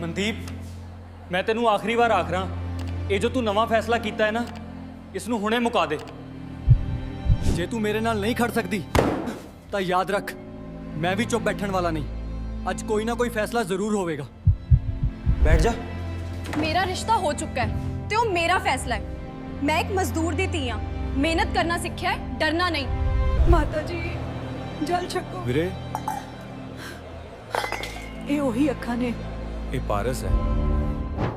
ਮਨਦੀਪ ਮੈਂ ਤੈਨੂੰ ਆਖਰੀ ਵਾਰ ਆਖ ਰਾਂ ਇਹ ਜੋ ਤੂੰ ਨਵਾਂ ਫੈਸਲਾ ਕੀਤਾ ਹੈ ਨਾ ਇਸ ਨੂੰ ਹੁਣੇ ਮੁਕਾ ਦੇ। ਜੇ ਤੂੰ ਮੇਰੇ ਨਾਲ ਨਹੀਂ ਖੜ ਸਕਦੀ ਤਾਂ ਯਾਦ ਰੱਖ ਮੈਂ ਵੀ ਚੁੱਪ ਬੈਠਣ ਵਾਲਾ ਨਹੀਂ। ਅੱਜ ਕੋਈ ਨਾ ਕੋਈ ਫੈਸਲਾ ਜ਼ਰੂਰ ਹੋਵੇਗਾ। ਬੈਠ ਜਾ। ਮੇਰਾ ਰਿਸ਼ਤਾ ਹੋ ਚੁੱਕਾ ਹੈ ਤੇ ਉਹ ਮੇਰਾ ਫੈਸਲਾ ਹੈ। ਮੈਂ ਇੱਕ ਮਜ਼ਦੂਰ ਦੀ ਧੀ ਹਾਂ। ਮਿਹਨਤ ਕਰਨਾ ਸਿੱਖਿਆ ਹੈ ਡਰਨਾ ਨਹੀਂ। ਮਾਤਾ ਜੀ ਜਲ ਛਕੋ। ਵੀਰੇ। ਇਹ ਉਹੀ ਅੱਖਾਂ ਨੇ ਇਹ ਪਾਰਸ ਹੈ।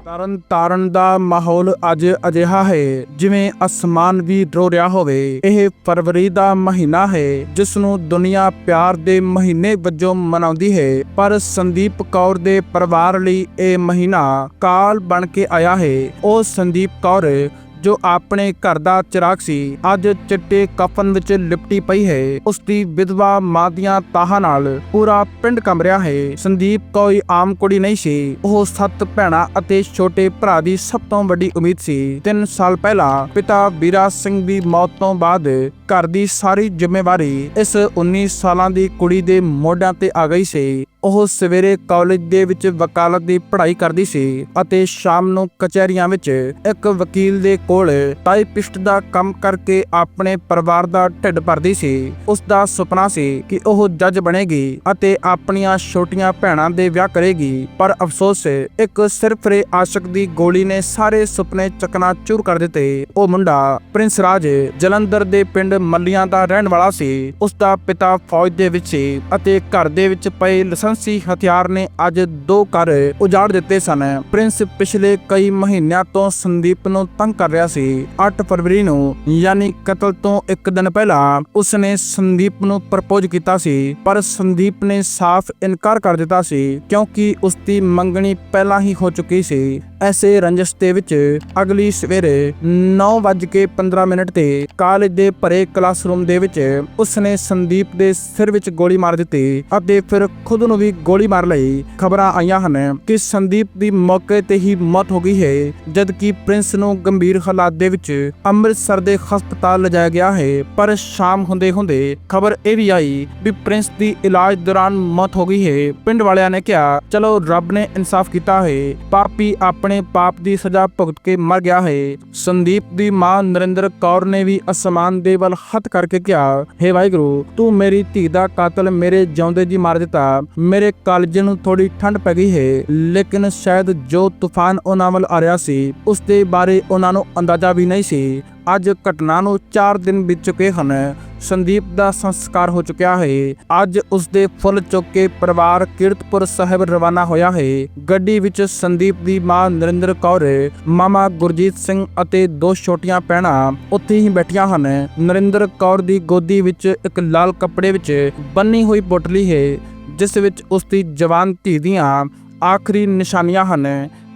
ਤਰਨ ਤਾਰਨ ਦਾ ਮਾਹੌਲ ਅੱਜ ਅਜਿਹਾ ਹੈ, ਜਿਵੇਂ ਅਸਮਾਨ ਵੀ ਰੋ ਰਿਹਾ ਹੋਵੇ। ਇਹ ਫਰਵਰੀ ਦਾ ਮਹੀਨਾ ਹੈ, ਜਿਸ ਨੂੰ ਦੁਨੀਆ ਪਿਆਰ ਦੇ ਮਹੀਨੇ ਵਜੋਂ ਮਨਾਉਂਦੀ ਹੈ। ਪਰ ਸੰਦੀਪ ਕੌਰ ਦੇ ਪਰਿਵਾਰ ਲਈ ਇਹ ਮਹੀਨਾ ਕਾਲ ਬਣ ਕੇ ਆਇਆ ਹੈ। ਉਹ ਸੰਦੀਪ ਕੌਰ ਜੋ ਆਪਣੇ ਘਰ ਦਾ ਚਿਰਾਗ ਸੀ, ਅੱਜ ਚਿੱਟੇ ਕਫਨ ਵਿੱਚ ਲਿਪਟੀ ਪਈ ਹੈ। ਉਸ ਦੀ ਵਿਧਵਾ ਮਾਂ ਦੀਆਂ ਤਾਹਾਂ ਨਾਲ ਪੂਰਾ ਪਿੰਡ ਕੰਬ ਰਿਹਾ ਹੈ। ਸੰਦੀਪ ਕੋਈ ਆਮ ਕੁੜੀ ਨਹੀਂ ਸੀ। ਉਹ ਸੱਤ ਭੈਣਾਂ ਅਤੇ ਛੋਟੇ ਭਰਾ ਦੀ ਸਭ ਤੋਂ ਵੱਡੀ ਉਮੀਦ ਸੀ। 3 ਸਾਲ ਪਹਿਲਾਂ ਪਿਤਾ ਵੀਰਾ ਸਿੰਘ ਦੀ ਮੌਤ ਤੋਂ ਬਾਅਦ ਘਰ ਦੀ ਸਾਰੀ ਜ਼ਿੰਮੇਵਾਰੀ ਇਸ 19 ਸਾਲਾਂ ਦੀ ਕੁੜੀ ਦੇ ਮੋਢਿਆਂ ਤੇ ਆ ਗਈ ਸੀ। ਉਹ ਸਵੇਰੇ ਕਾਲਜ ਦੇ ਵਿੱਚ ਵਕਾਲਤ ਦੀ ਪੜ੍ਹਾਈ ਕਰਦੀ ਸੀ ਅਤੇ ਸ਼ਾਮ ਨੂੰ ਕਚਹਿਰੀਆਂ ਵਿੱਚ ਇੱਕ ਵਕੀਲ ਦੇ ਕੋਲ ਟਾਈਪਿਸਟ ਦਾ ਕੰਮ ਕਰਕੇ ਆਪਣੇ ਪਰਿਵਾਰ ਦਾ ਢਿੱਡ ਭਰਦੀ ਸੀ। ਉਸ ਦਾ ਸੁਪਨਾ ਸੀ ਕਿ ਉਹ ਜੱਜ ਬਣੇਗੀ ਅਤੇ ਆਪਣੀਆਂ ਛੋਟੀਆਂ ਭੈਣਾਂ ਦੇ ਵਿਆਹ ਕਰੇਗੀ। ਪਰ ਅਫਸੋਸ, ਇੱਕ ਸਿਰਫਰੇ ਆਸ਼ਿਕ ਦੀ ਗੋਲੀ ਨੇ ਸਾਰੇ ਸੁਪਨੇ ਚਕਨਾਚੂਰ ਕਰ ਦਿੱਤੇ। ਉਹ ਮੁੰਡਾ ਪ੍ਰਿੰਸ ਰਾਜ ਜਲੰਧਰ ਦੇ ਪਿੰਡ ਮੱਲੀਆਂ ਦਾ ਰਹਿਣ ਵਾਲਾ ਸੀ। ਉਸ ਦਾ ਪਿਤਾ ਫੌਜ ਦੇ ਵਿੱਚ ਸੀ ਅਤੇ ਘਰ ਦੇ ਵਿੱਚ ਪਏ ਲਾਇਸੈਂਸੀ ਹਥਿਆਰ ਨੇ ਅੱਜ ਦੋ ਘਰ ਉਜਾੜ ਦਿੱਤੇ ਸਨ। ਪ੍ਰਿੰਸ ਪਿਛਲੇ ਕਈ ਮਹੀਨਿਆਂ ਤੋਂ ਸੰਦੀਪ ਨੂੰ ਤੰਗ ਕਰ ਰਿਹਾ ਸੀ। 8 ਫਰਵਰੀ ਨੂੰ, ਯਾਨੀ ਕਤਲ ਤੋਂ ਇੱਕ ਦਿਨ ਪਹਿਲਾਂ, ਉਸਨੇ ਸੰਦੀਪ ਨੂੰ ਪ੍ਰਪੋਜ਼ ਕੀਤਾ ਸੀ, ਪਰ ਸੰਦੀਪ ਨੇ ਸਾਫ਼ ਇਨਕਾਰ ਕਰ ਦਿੱਤਾ ਸੀ, ਕਿਉਂਕਿ ਉਸ ਦੀ ਮੰਗਣੀ ਪਹਿਲਾਂ ਹੀ ਹੋ ਚੁੱਕੀ ਸੀ। ਐਸੇ ਰੰਜਸ ਦੇ ਵਿੱਚ ਅਗਲੀ ਸਵੇਰੇ 9:15 ਮਿੰਟ ਤੇ ਕਾਲਜ ਦੇ ਭਰੇ ਕਲਾਸਰੂਮ ਦੇ ਵਿੱਚ ਉਸਨੇ ਸੰਦੀਪ ਦੇ ਸਿਰ ਵਿੱਚ ਗੋਲੀ ਮਾਰ ਦਿੱਤੀ ਅਤੇ ਫਿਰ ਖੁਦ ਨੂੰ ਵੀ ਗੋਲੀ ਮਾਰ ਲਈ। ਖਬਰਾਂ ਆਈਆਂ ਹਨ ਕਿ ਸੰਦੀਪ ਦੀ ਮੌਕੇ ਤੇ ਹੀ ਮੌਤ ਹੋ ਗਈ ਹੈ, ਜਦਕਿ ਪ੍ਰਿੰਸ ਨੂੰ ਗੰਭੀਰ ਹਾਲਾਤ ਦੇ ਵਿੱਚ ਅੰਮ੍ਰਿਤਸਰ ਦੇ ਹਸਪਤਾਲ ਲਿਜਾਇਆ ਗਿਆ ਹੈ। ਪਰ ਸ਼ਾਮ ਹੁੰਦੇ ਹੁੰਦੇ ਖਬਰ ਇਹ ਵੀ ਆਈ ਵੀ ਪ੍ਰਿੰਸ ਦੀ ਇਲਾਜ ਦੌਰਾਨ ਮੌਤ ਹੋ ਗਈ ਹੈ। ਪਿੰਡ ਵਾਲਿਆਂ ਨੇ ਕਿਹਾ, ਚਲੋ ਰੱਬ ਨੇ ਇਨਸਾਫ ਕੀਤਾ ਹੈ, ਪਾਪੀ ਆਪ ਆਪਣੇ ਪਾਪ ਦੀ ਸਜ਼ਾ ਭੁਗਤ ਕੇ ਮਰ ਗਿਆ ਹੈ। ਸੰਦੀਪ ਦੀ ਮਾਂ ਨਰਿੰਦਰ ਕੌਰ ਨੇ ਵੀ ਅਸਮਾਨ ਦੇ ਵੱਲ ਹੱਥ ਕਰਕੇ ਕਿਹਾ, ਹੇ ਵਾਹਿਗੁਰੂ, ਤੂੰ ਮੇਰੀ ਧੀ ਦਾ ਕਾਤਲ ਮੇਰੇ ਜਿਉਂਦੇ ਜੀ ਮਾਰ ਦਿੱਤਾ। ਮੇਰੇ ਕਾਲਜ ਨੂੰ ਥੋੜੀ ਠੰਡ ਪੈ ਗਈ ਹੈ, ਲੇਕਿਨ ਸ਼ਾਇਦ ਜੋ ਤੂਫਾਨ ਉਹਨਾਂ ਵੱਲ ਆ ਰਿਹਾ ਸੀ, ਉਸ ਦੇ ਬਾਰੇ ਉਹਨਾਂ ਨੂੰ ਅੰਦਾਜ਼ਾ ਵੀ ਨਹੀਂ ਸੀ। ਅੱਜ ਘਟਨਾ ਨੂੰ 4 ਦਿਨ ਬੀਤ ਚੁੱਕੇ ਹਨ। ਸੰਦੀਪ ਦਾ ਸੰਸਕਾਰ ਹੋ ਚੁੱਕਿਆ ਹੈ। ਅੱਜ ਉਸ ਦੇ ਫੁੱਲ ਚੁੱਕ ਕੇ ਪਰਿਵਾਰ ਕੀਰਤਪੁਰ ਸਾਹਿਬ ਰਵਾਨਾ ਹੋਇਆ ਹੈ। ਗੱਡੀ ਵਿੱਚ ਸੰਦੀਪ ਦੀ ਮਾਂ ਨਰਿੰਦਰ ਕੌਰ, ਮਾਮਾ ਗੁਰਜੀਤ ਸਿੰਘ ਅਤੇ ਦੋ ਛੋਟੀਆਂ ਭੈਣਾਂ ਉੱਥੇ ਹੀ ਬੈਠੀਆਂ ਹਨ। ਨਰਿੰਦਰ ਕੌਰ ਦੀ ਗੋਦੀ ਵਿੱਚ ਇੱਕ ਲਾਲ ਕੱਪੜੇ ਵਿੱਚ ਬੰਨੀ ਹੋਈ ਪੋਟਲੀ ਹੈ, ਜਿਸ ਵਿੱਚ ਉਸ ਦੀ ਜਵਾਨ ਧੀ ਦੀਆਂ ਆਖਰੀ ਨਿਸ਼ਾਨੀਆਂ ਹਨ।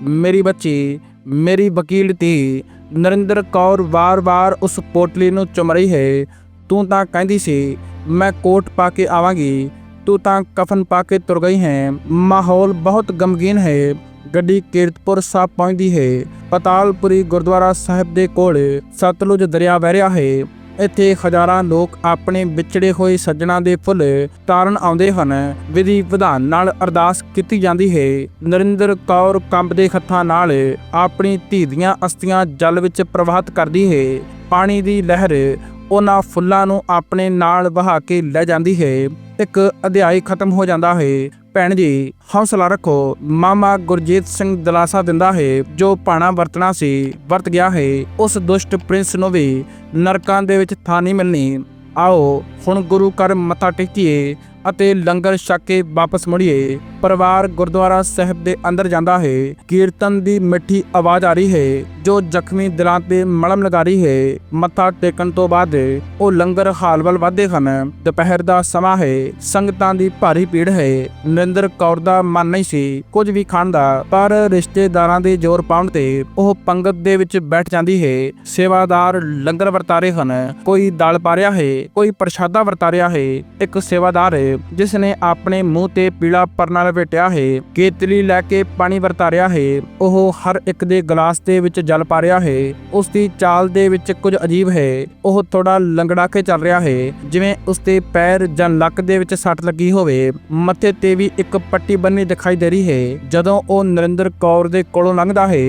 ਮੇਰੀ ਬੱਚੀ, ਮੇਰੀ ਵਕੀਲ ਧੀ ਨਰਿੰਦਰ ਕੌਰ ਵਾਰ-ਵਾਰ ਉਸ ਪੋਟਲੀ ਨੂੰ ਚੁੰਮ ਰਹੀ ਹੈ। ਤੂੰ ਤਾਂ ਕਹਿੰਦੀ ਸੀ, ਮੈਂ ਕੋਟ ਪਾ ਕੇ ਆਵਾਂਗੀ। ਤੂੰ ਤਾਂ ਕਫਨ ਪਾ ਕੇ ਤੁਰ ਗਈ ਹੈ। ਮਾਹੌਲ ਬਹੁਤ ਗਮਗੀਨ ਹੈ। ਗੱਡੀ ਕੀਰਤਪੁਰ ਸਾਹਿਬ ਪਹੁੰਚਦੀ ਹੈ। ਪਤਾਲਪੁਰੀ ਗੁਰਦੁਆਰਾ ਸਾਹਿਬ ਦੇ ਕੋਲ ਸਤਲੁਜ ਦਰਿਆ ਵਹਿ ਰਿਹਾ ਹੈ। ਇੱਥੇ ਹਜ਼ਾਰਾਂ ਲੋਕ ਆਪਣੇ ਵਿਛੜੇ ਹੋਏ ਸੱਜਣਾ ਦੇ ਫੁੱਲ ਤਾਰਨ ਆਉਂਦੇ ਹਨ। ਵਿਧੀ ਵਿਧਾਨ ਨਾਲ ਅਰਦਾਸ ਕੀਤੀ ਜਾਂਦੀ ਹੈ। ਨਰਿੰਦਰ ਕੌਰ ਕੰਬਦੇ ਹੱਥਾਂ ਨਾਲ ਆਪਣੀ ਧੀ ਦੀਆਂ ਅਸਥੀਆਂ ਜਲ ਵਿੱਚ ਪ੍ਰਵਾਹਿਤ ਕਰਦੀ ਹੈ। ਪਾਣੀ ਦੀ ਲਹਿਰ ਉਹਨਾਂ ਫੁੱਲਾਂ ਨੂੰ ਆਪਣੇ ਨਾਲ ਵਹਾ ਕੇ ਲੈ ਜਾਂਦੀ ਹੈ। ਇੱਕ ਅਧਿਆਇ ਖਤਮ ਹੋ ਜਾਂਦਾ ਹੈ। ਭੈਣ ਜੀ, ਹੌਸਲਾ ਰੱਖੋ। ਮਾਮਾ ਗੁਰਜੀਤ ਸਿੰਘ ਦਲਾਸਾ ਦਿੰਦਾ ਹੈ, ਜੋ ਪਾਣਾ ਵਰਤਣਾ ਸੀ, ਵਰਤ ਗਿਆ ਹੈ। ਉਸ ਦੁਸ਼ਟ ਪ੍ਰਿੰਸ ਨੂੰ ਵੀ ਨਰਕਾਂ ਦੇ ਵਿੱਚ ਥਾਂ ਨਹੀਂ ਮਿਲਣੀ। ਆਓ, ਹੁਣ ਗੁਰੂ ਘਰ ਮੱਥਾ ਟੇਕੀਏ। ਅਤੇ ਲੰਗਰ ਛਕ ਕੇ ਵਾਪਸ ਮੁੜੀਏ, ਪਰਿਵਾਰ ਗੁਰਦੁਆਰਾ ਸਾਹਿਬ ਦੇ ਅੰਦਰ ਜਾਂਦਾ ਹੈ। ਕੀਰਤਨ ਦੀ ਮਿੱਠੀ ਆਵਾਜ਼ ਆ ਰਹੀ ਹੈ, ਜੋ ਜ਼ਖਮੀ ਦਿਲਾਂ ਤੇ ਮਲਮ ਲਗਾ ਰਹੀ ਹੈ। ਮੱਥਾ ਟੇਕਣ ਤੋਂ ਬਾਅਦ ਉਹ ਲੰਗਰ ਹਾਲ ਵੱਲ ਵਧਦੇ ਹਨ। ਦੁਪਹਿਰ ਦਾ ਸਮਾਂ ਹੈ, ਸੰਗਤਾਂ ਦੀ ਭਾਰੀ ਭੀੜ ਹੈ। ਨਰਿੰਦਰ ਕੌਰ ਦਾ ਮਨ ਨਹੀਂ ਸੀ ਕੁਝ ਵੀ ਖਾਣ ਦਾ, ਪਰ ਰਿਸ਼ਤੇਦਾਰਾਂ ਦੇ ਜ਼ੋਰ ਪਾਉਣ ਤੇ ਉਹ ਪੰਗਤ ਦੇ ਵਿੱਚ ਬੈਠ ਜਾਂਦੀ ਹੈ। ਸੇਵਾਦਾਰ ਲੰਗਰ ਵਰਤਾ ਰਹੇ ਹਨ। ਕੋਈ ਦਾਲ ਪਾ ਰਿਹਾ ਹੈ, ਕੋਈ ਪ੍ਰਸ਼ਾਦਾ ਵਰਤਾ ਰਿਹਾ ਹੈ। ਇੱਕ ਸੇਵਾਦਾਰ ਹੈ ਜਿਸ ਨੇ ਆਪਣੇ ਮੂੰਹ ਤੇ ਪੀਲਾ ਪਰਨਾ ਲਪੇਟਿਆ ਹੈ, ਕੇਤਲੀ ਲੈ ਕੇ ਪਾਣੀ ਵਰਤਾ ਰਿਹਾ ਹੈ, ਉਹ ਹਰ ਇੱਕ ਦੇ ਗਲਾਸ ਦੇ ਵਿੱਚ ਜਲ ਪਾ ਰਿਹਾ ਹੈ ਉਸ ਦੀ ਚਾਲ ਦੇ ਵਿੱਚ ਕੁਝ ਅਜੀਬ ਹੈ, ਉਹ ਥੋੜਾ ਲੰਗੜਾ ਕੇ ਚੱਲ ਰਿਹਾ ਹੈ, ਜਿਵੇਂ ਉਸ ਦੇ ਪੈਰ ਜਾਂ ਲੱਕ ਦੇ ਵਿੱਚ ਸੱਟ ਲੱਗੀ ਹੋਵੇ, ਮੱਥੇ ਤੇ ਵੀ ਇੱਕ ਪੱਟੀ ਬੰਨੀ ਦਿਖਾਈ ਦੇ ਰਹੀ ਹੈ, ਜਦੋਂ ਉਹ ਨਰਿੰਦਰ ਕੌਰ ਦੇ ਕੋਲੋਂ ਲੰਘਦਾ ਹੈ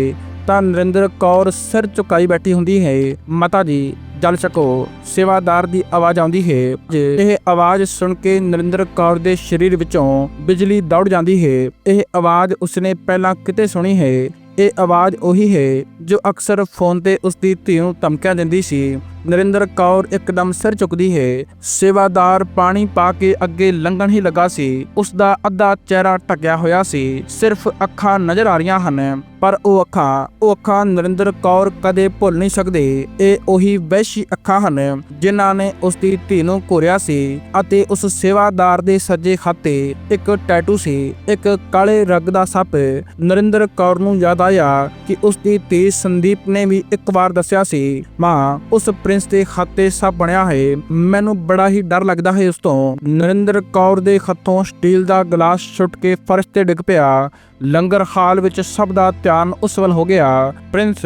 ਤਾਂ ਨਰਿੰਦਰ ਕੌਰ ਸਿਰ ਝੁਕਾਈ ਬੈਠੀ ਹੁੰਦੀ ਹੈ। ਮਾਤਾ ਜੀ, ਜਲ ਛਕੋ। ਸੇਵਾਦਾਰ ਦੀ ਆਵਾਜ਼ ਆਉਂਦੀ ਹੈ। ਇਹ ਆਵਾਜ਼ ਸੁਣ ਕੇ ਨਰਿੰਦਰ ਕੌਰ ਦੇ ਸਰੀਰ ਵਿੱਚੋਂ ਬਿਜਲੀ ਦੌੜ ਜਾਂਦੀ ਹੈ। ਇਹ ਆਵਾਜ਼ ਉਸਨੇ ਪਹਿਲਾਂ ਕਿਤੇ ਸੁਣੀ ਹੈ। ਇਹ ਆਵਾਜ਼ ਉਹੀ ਹੈ ਜੋ ਅਕਸਰ ਫੋਨ ਤੇ ਉਸ ਦੀ ਧੀ ਨੂੰ ਧਮਕੀਆਂ ਦਿੰਦੀ ਸੀ। ਨਰਿੰਦਰ ਕੌਰ ਇੱਕਦਮ ਸਿਰ ਚੁੱਕਦੀ ਹੈ। ਸੇਵਾਦਾਰ ਪਾਣੀ ਪਾ ਕੇ ਅੱਗੇ ਲੰਘਣ ਹੀ ਲੱਗਾ ਸੀ। ਉਸ ਦਾ ਅੱਧਾ ਚਿਹਰਾ ਢੱਕਿਆ ਹੋਇਆ ਸੀ। ਸਿਰਫ ਅੱਖਾਂ ਨਜ਼ਰ ਆ ਰਹੀਆਂ ਹਨ। ਪਰ ਉਹ ਅੱਖਾਂ ਉਹ ਅੱਖਾਂ ਨਰਿੰਦਰ ਕੌਰ ਕਦੇ ਭੁੱਲ ਨਹੀਂ ਸਕਦੇ। ਇਹ ਉਹੀ ਵਹਿਸ਼ੀ ਅੱਖਾਂ ਹਨ ਜਿਨ੍ਹਾਂ ਨੇ ਉਸ ਦੀ ਧੀ ਨੂੰ ਘੋਰਿਆ ਸੀ ਅਤੇ ਉਸ ਸੇਵਾਦਾਰ ਦੇ ਸੱਜੇ ਖਾਤੇ ਇੱਕ ਟੈਟੂ ਸੀ। ਇੱਕ ਕਾਲੇ ਰੰਗ ਦਾ ਸੱਪ ਨਰਿੰਦਰ ਕੌਰ ਨੂੰ ਯਾਦ ਆਇਆ ਕਿ ਉਸ ਦੀ ਧੀ ਸੰਦੀਪ ਨੇ ਵੀ ਇੱਕ ਵਾਰ ਦੱਸਿਆ ਸੀ, ਮਾਂ, ਉਸ ਪ੍ਰਿੰਸ ਦੇ ਹੱਥ ਤੇ ਬਣਿਆ ਹੈ। ਮੈਨੂੰ ਬੜਾ ਹੀ ਡਰ ਲੱਗਦਾ ਹੈ ਉਸ ਤੋਂ। ਨਰਿੰਦਰ ਕੌਰ ਦੇ ਹੱਥੋਂ ਸਟੀਲ ਦਾ ਗਲਾਸ ਛੁੱਟ ਕੇ ਫਰਸ਼ ਤੇ ਡਿੱਗ ਪਿਆ। ਲੰਗਰ ਹਾਲ ਵਿੱਚ ਸਭ ਦਾ ਧਿਆਨ ਉਸ ਵੱਲ ਹੋ ਗਿਆ। ਪ੍ਰਿੰਸ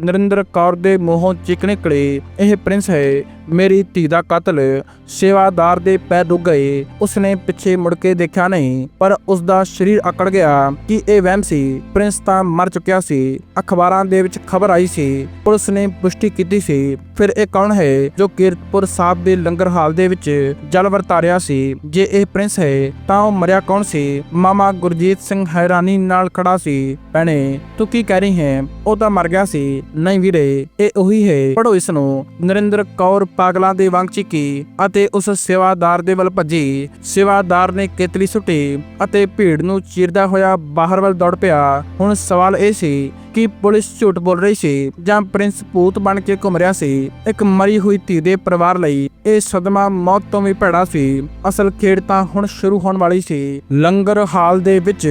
ਨਰਿੰਦਰ ਕੌਰ ਦੇ ਮੂੰਹੋਂ ਚੀਕ ਨਿਕਲੇ। ਇਹ ਪ੍ਰਿੰਸ ਹੈ। ਮੇਰੀ ਧੀ ਦਾ ਕਤਲ ਸੇਵਾਦਾਰ ਦੇ ਪੈਰ ਰੁਕ ਗਏ। ਉਸਨੇ ਪਿੱਛੇ ਮੁੜ ਕੇ ਦੇਖਿਆ ਨਹੀਂ, ਪਰ ਉਸ ਦਾ ਸਰੀਰ ਅਕੜ ਗਿਆ ਕਿ ਇਹ ਵਹਿਮ ਸੀ। ਪ੍ਰਿੰਸ ਤਾਂ ਮਰ ਚੁੱਕਿਆ ਸੀ। ਅਖਬਾਰਾਂ ਦੇ ਵਿੱਚ ਖਬਰ ਆਈ ਸੀ, ਪੁਲਿਸ ਨੇ ਪੁਸ਼ਟੀ ਕੀਤੀ ਸੀ। ਫਿਰ ਇਹ ਕੌਣ ਹੈ ਜੋ ਕੀਰਤਪੁਰ ਸਾਹਿਬ ਦੇ ਲੰਗਰ ਹਾਲ ਦੇ ਵਿੱਚ ਜਲ ਵਰਤਾ ਰਿਹਾ ਸੀ? ਜੇ ਇਹ ਪ੍ਰਿੰਸ ਹੈ, ਤਾਂ ਉਹ ਮਰਿਆ ਕੌਣ ਸੀ? ਮਾਮਾ ਗੁਰਜੀਤ ਸਿੰਘ ਹੈਰਾਨੀ ਨਾਲ ਖੜਾ ਸੀ। ਭੈਣੇ, ਤੂੰ ਕੀ ਕਹਿ ਰਹੀ ਹੈ? ਉਹ ਤਾਂ ਮਰ ਗਿਆ ਸੀ। ਨਹੀਂ ਵੀਰੇ, ਇਹ ਉਹੀ ਹੈ। ਪੜੋ ਇਸ ਨੂੰ। ਨਰਿੰਦਰ ਕੌਰ ਪਾਗਲਾਂ ਦੇ ਵਾਂਗ ਚਿੱਕੀ ਅਤੇ ਉਸ ਸੇਵਾਦਾਰ ਦੇ ਵੱਲ ਭੱਜੀ। ਸੇਵਾਦਾਰ ਨੇ ਕੇਤਲੀ ਸੁੱਟੀ ਅਤੇ ਭੀੜ ਨੂੰ ਚੀਰਦਾ ਹੋਇਆ ਬਾਹਰ ਵੱਲ ਦੌੜ ਪਿਆ। ਹੁਣ ਸਵਾਲ ਇਹ ਸੀ ਕਿ ਪੁਲਿਸ ਝੂਠ ਬੋਲ ਰਹੀ ਸੀ ਜਾਂ ਪ੍ਰਿੰਸ ਭੂਤ ਬਣ ਕੇ ਘੁੰਮ ਰਿਹਾ ਸੀ, ਇੱਕ ਮਰੀ ਹੋਈ ਧੀ ਦੇ ਪਰਿਵਾਰ ਲਈ ਇਹ ਸਦਮਾ ਮੌਤ ਤੋਂ ਵੀ ਭੈੜਾ ਸੀ। ਅਸਲ ਖੇਡ ਤਾਂ ਹੁਣ ਸ਼ੁਰੂ ਹੋਣ ਵਾਲੀ ਸੀ। ਲੰਗਰ ਹਾਲ ਦੇ ਵਿੱਚ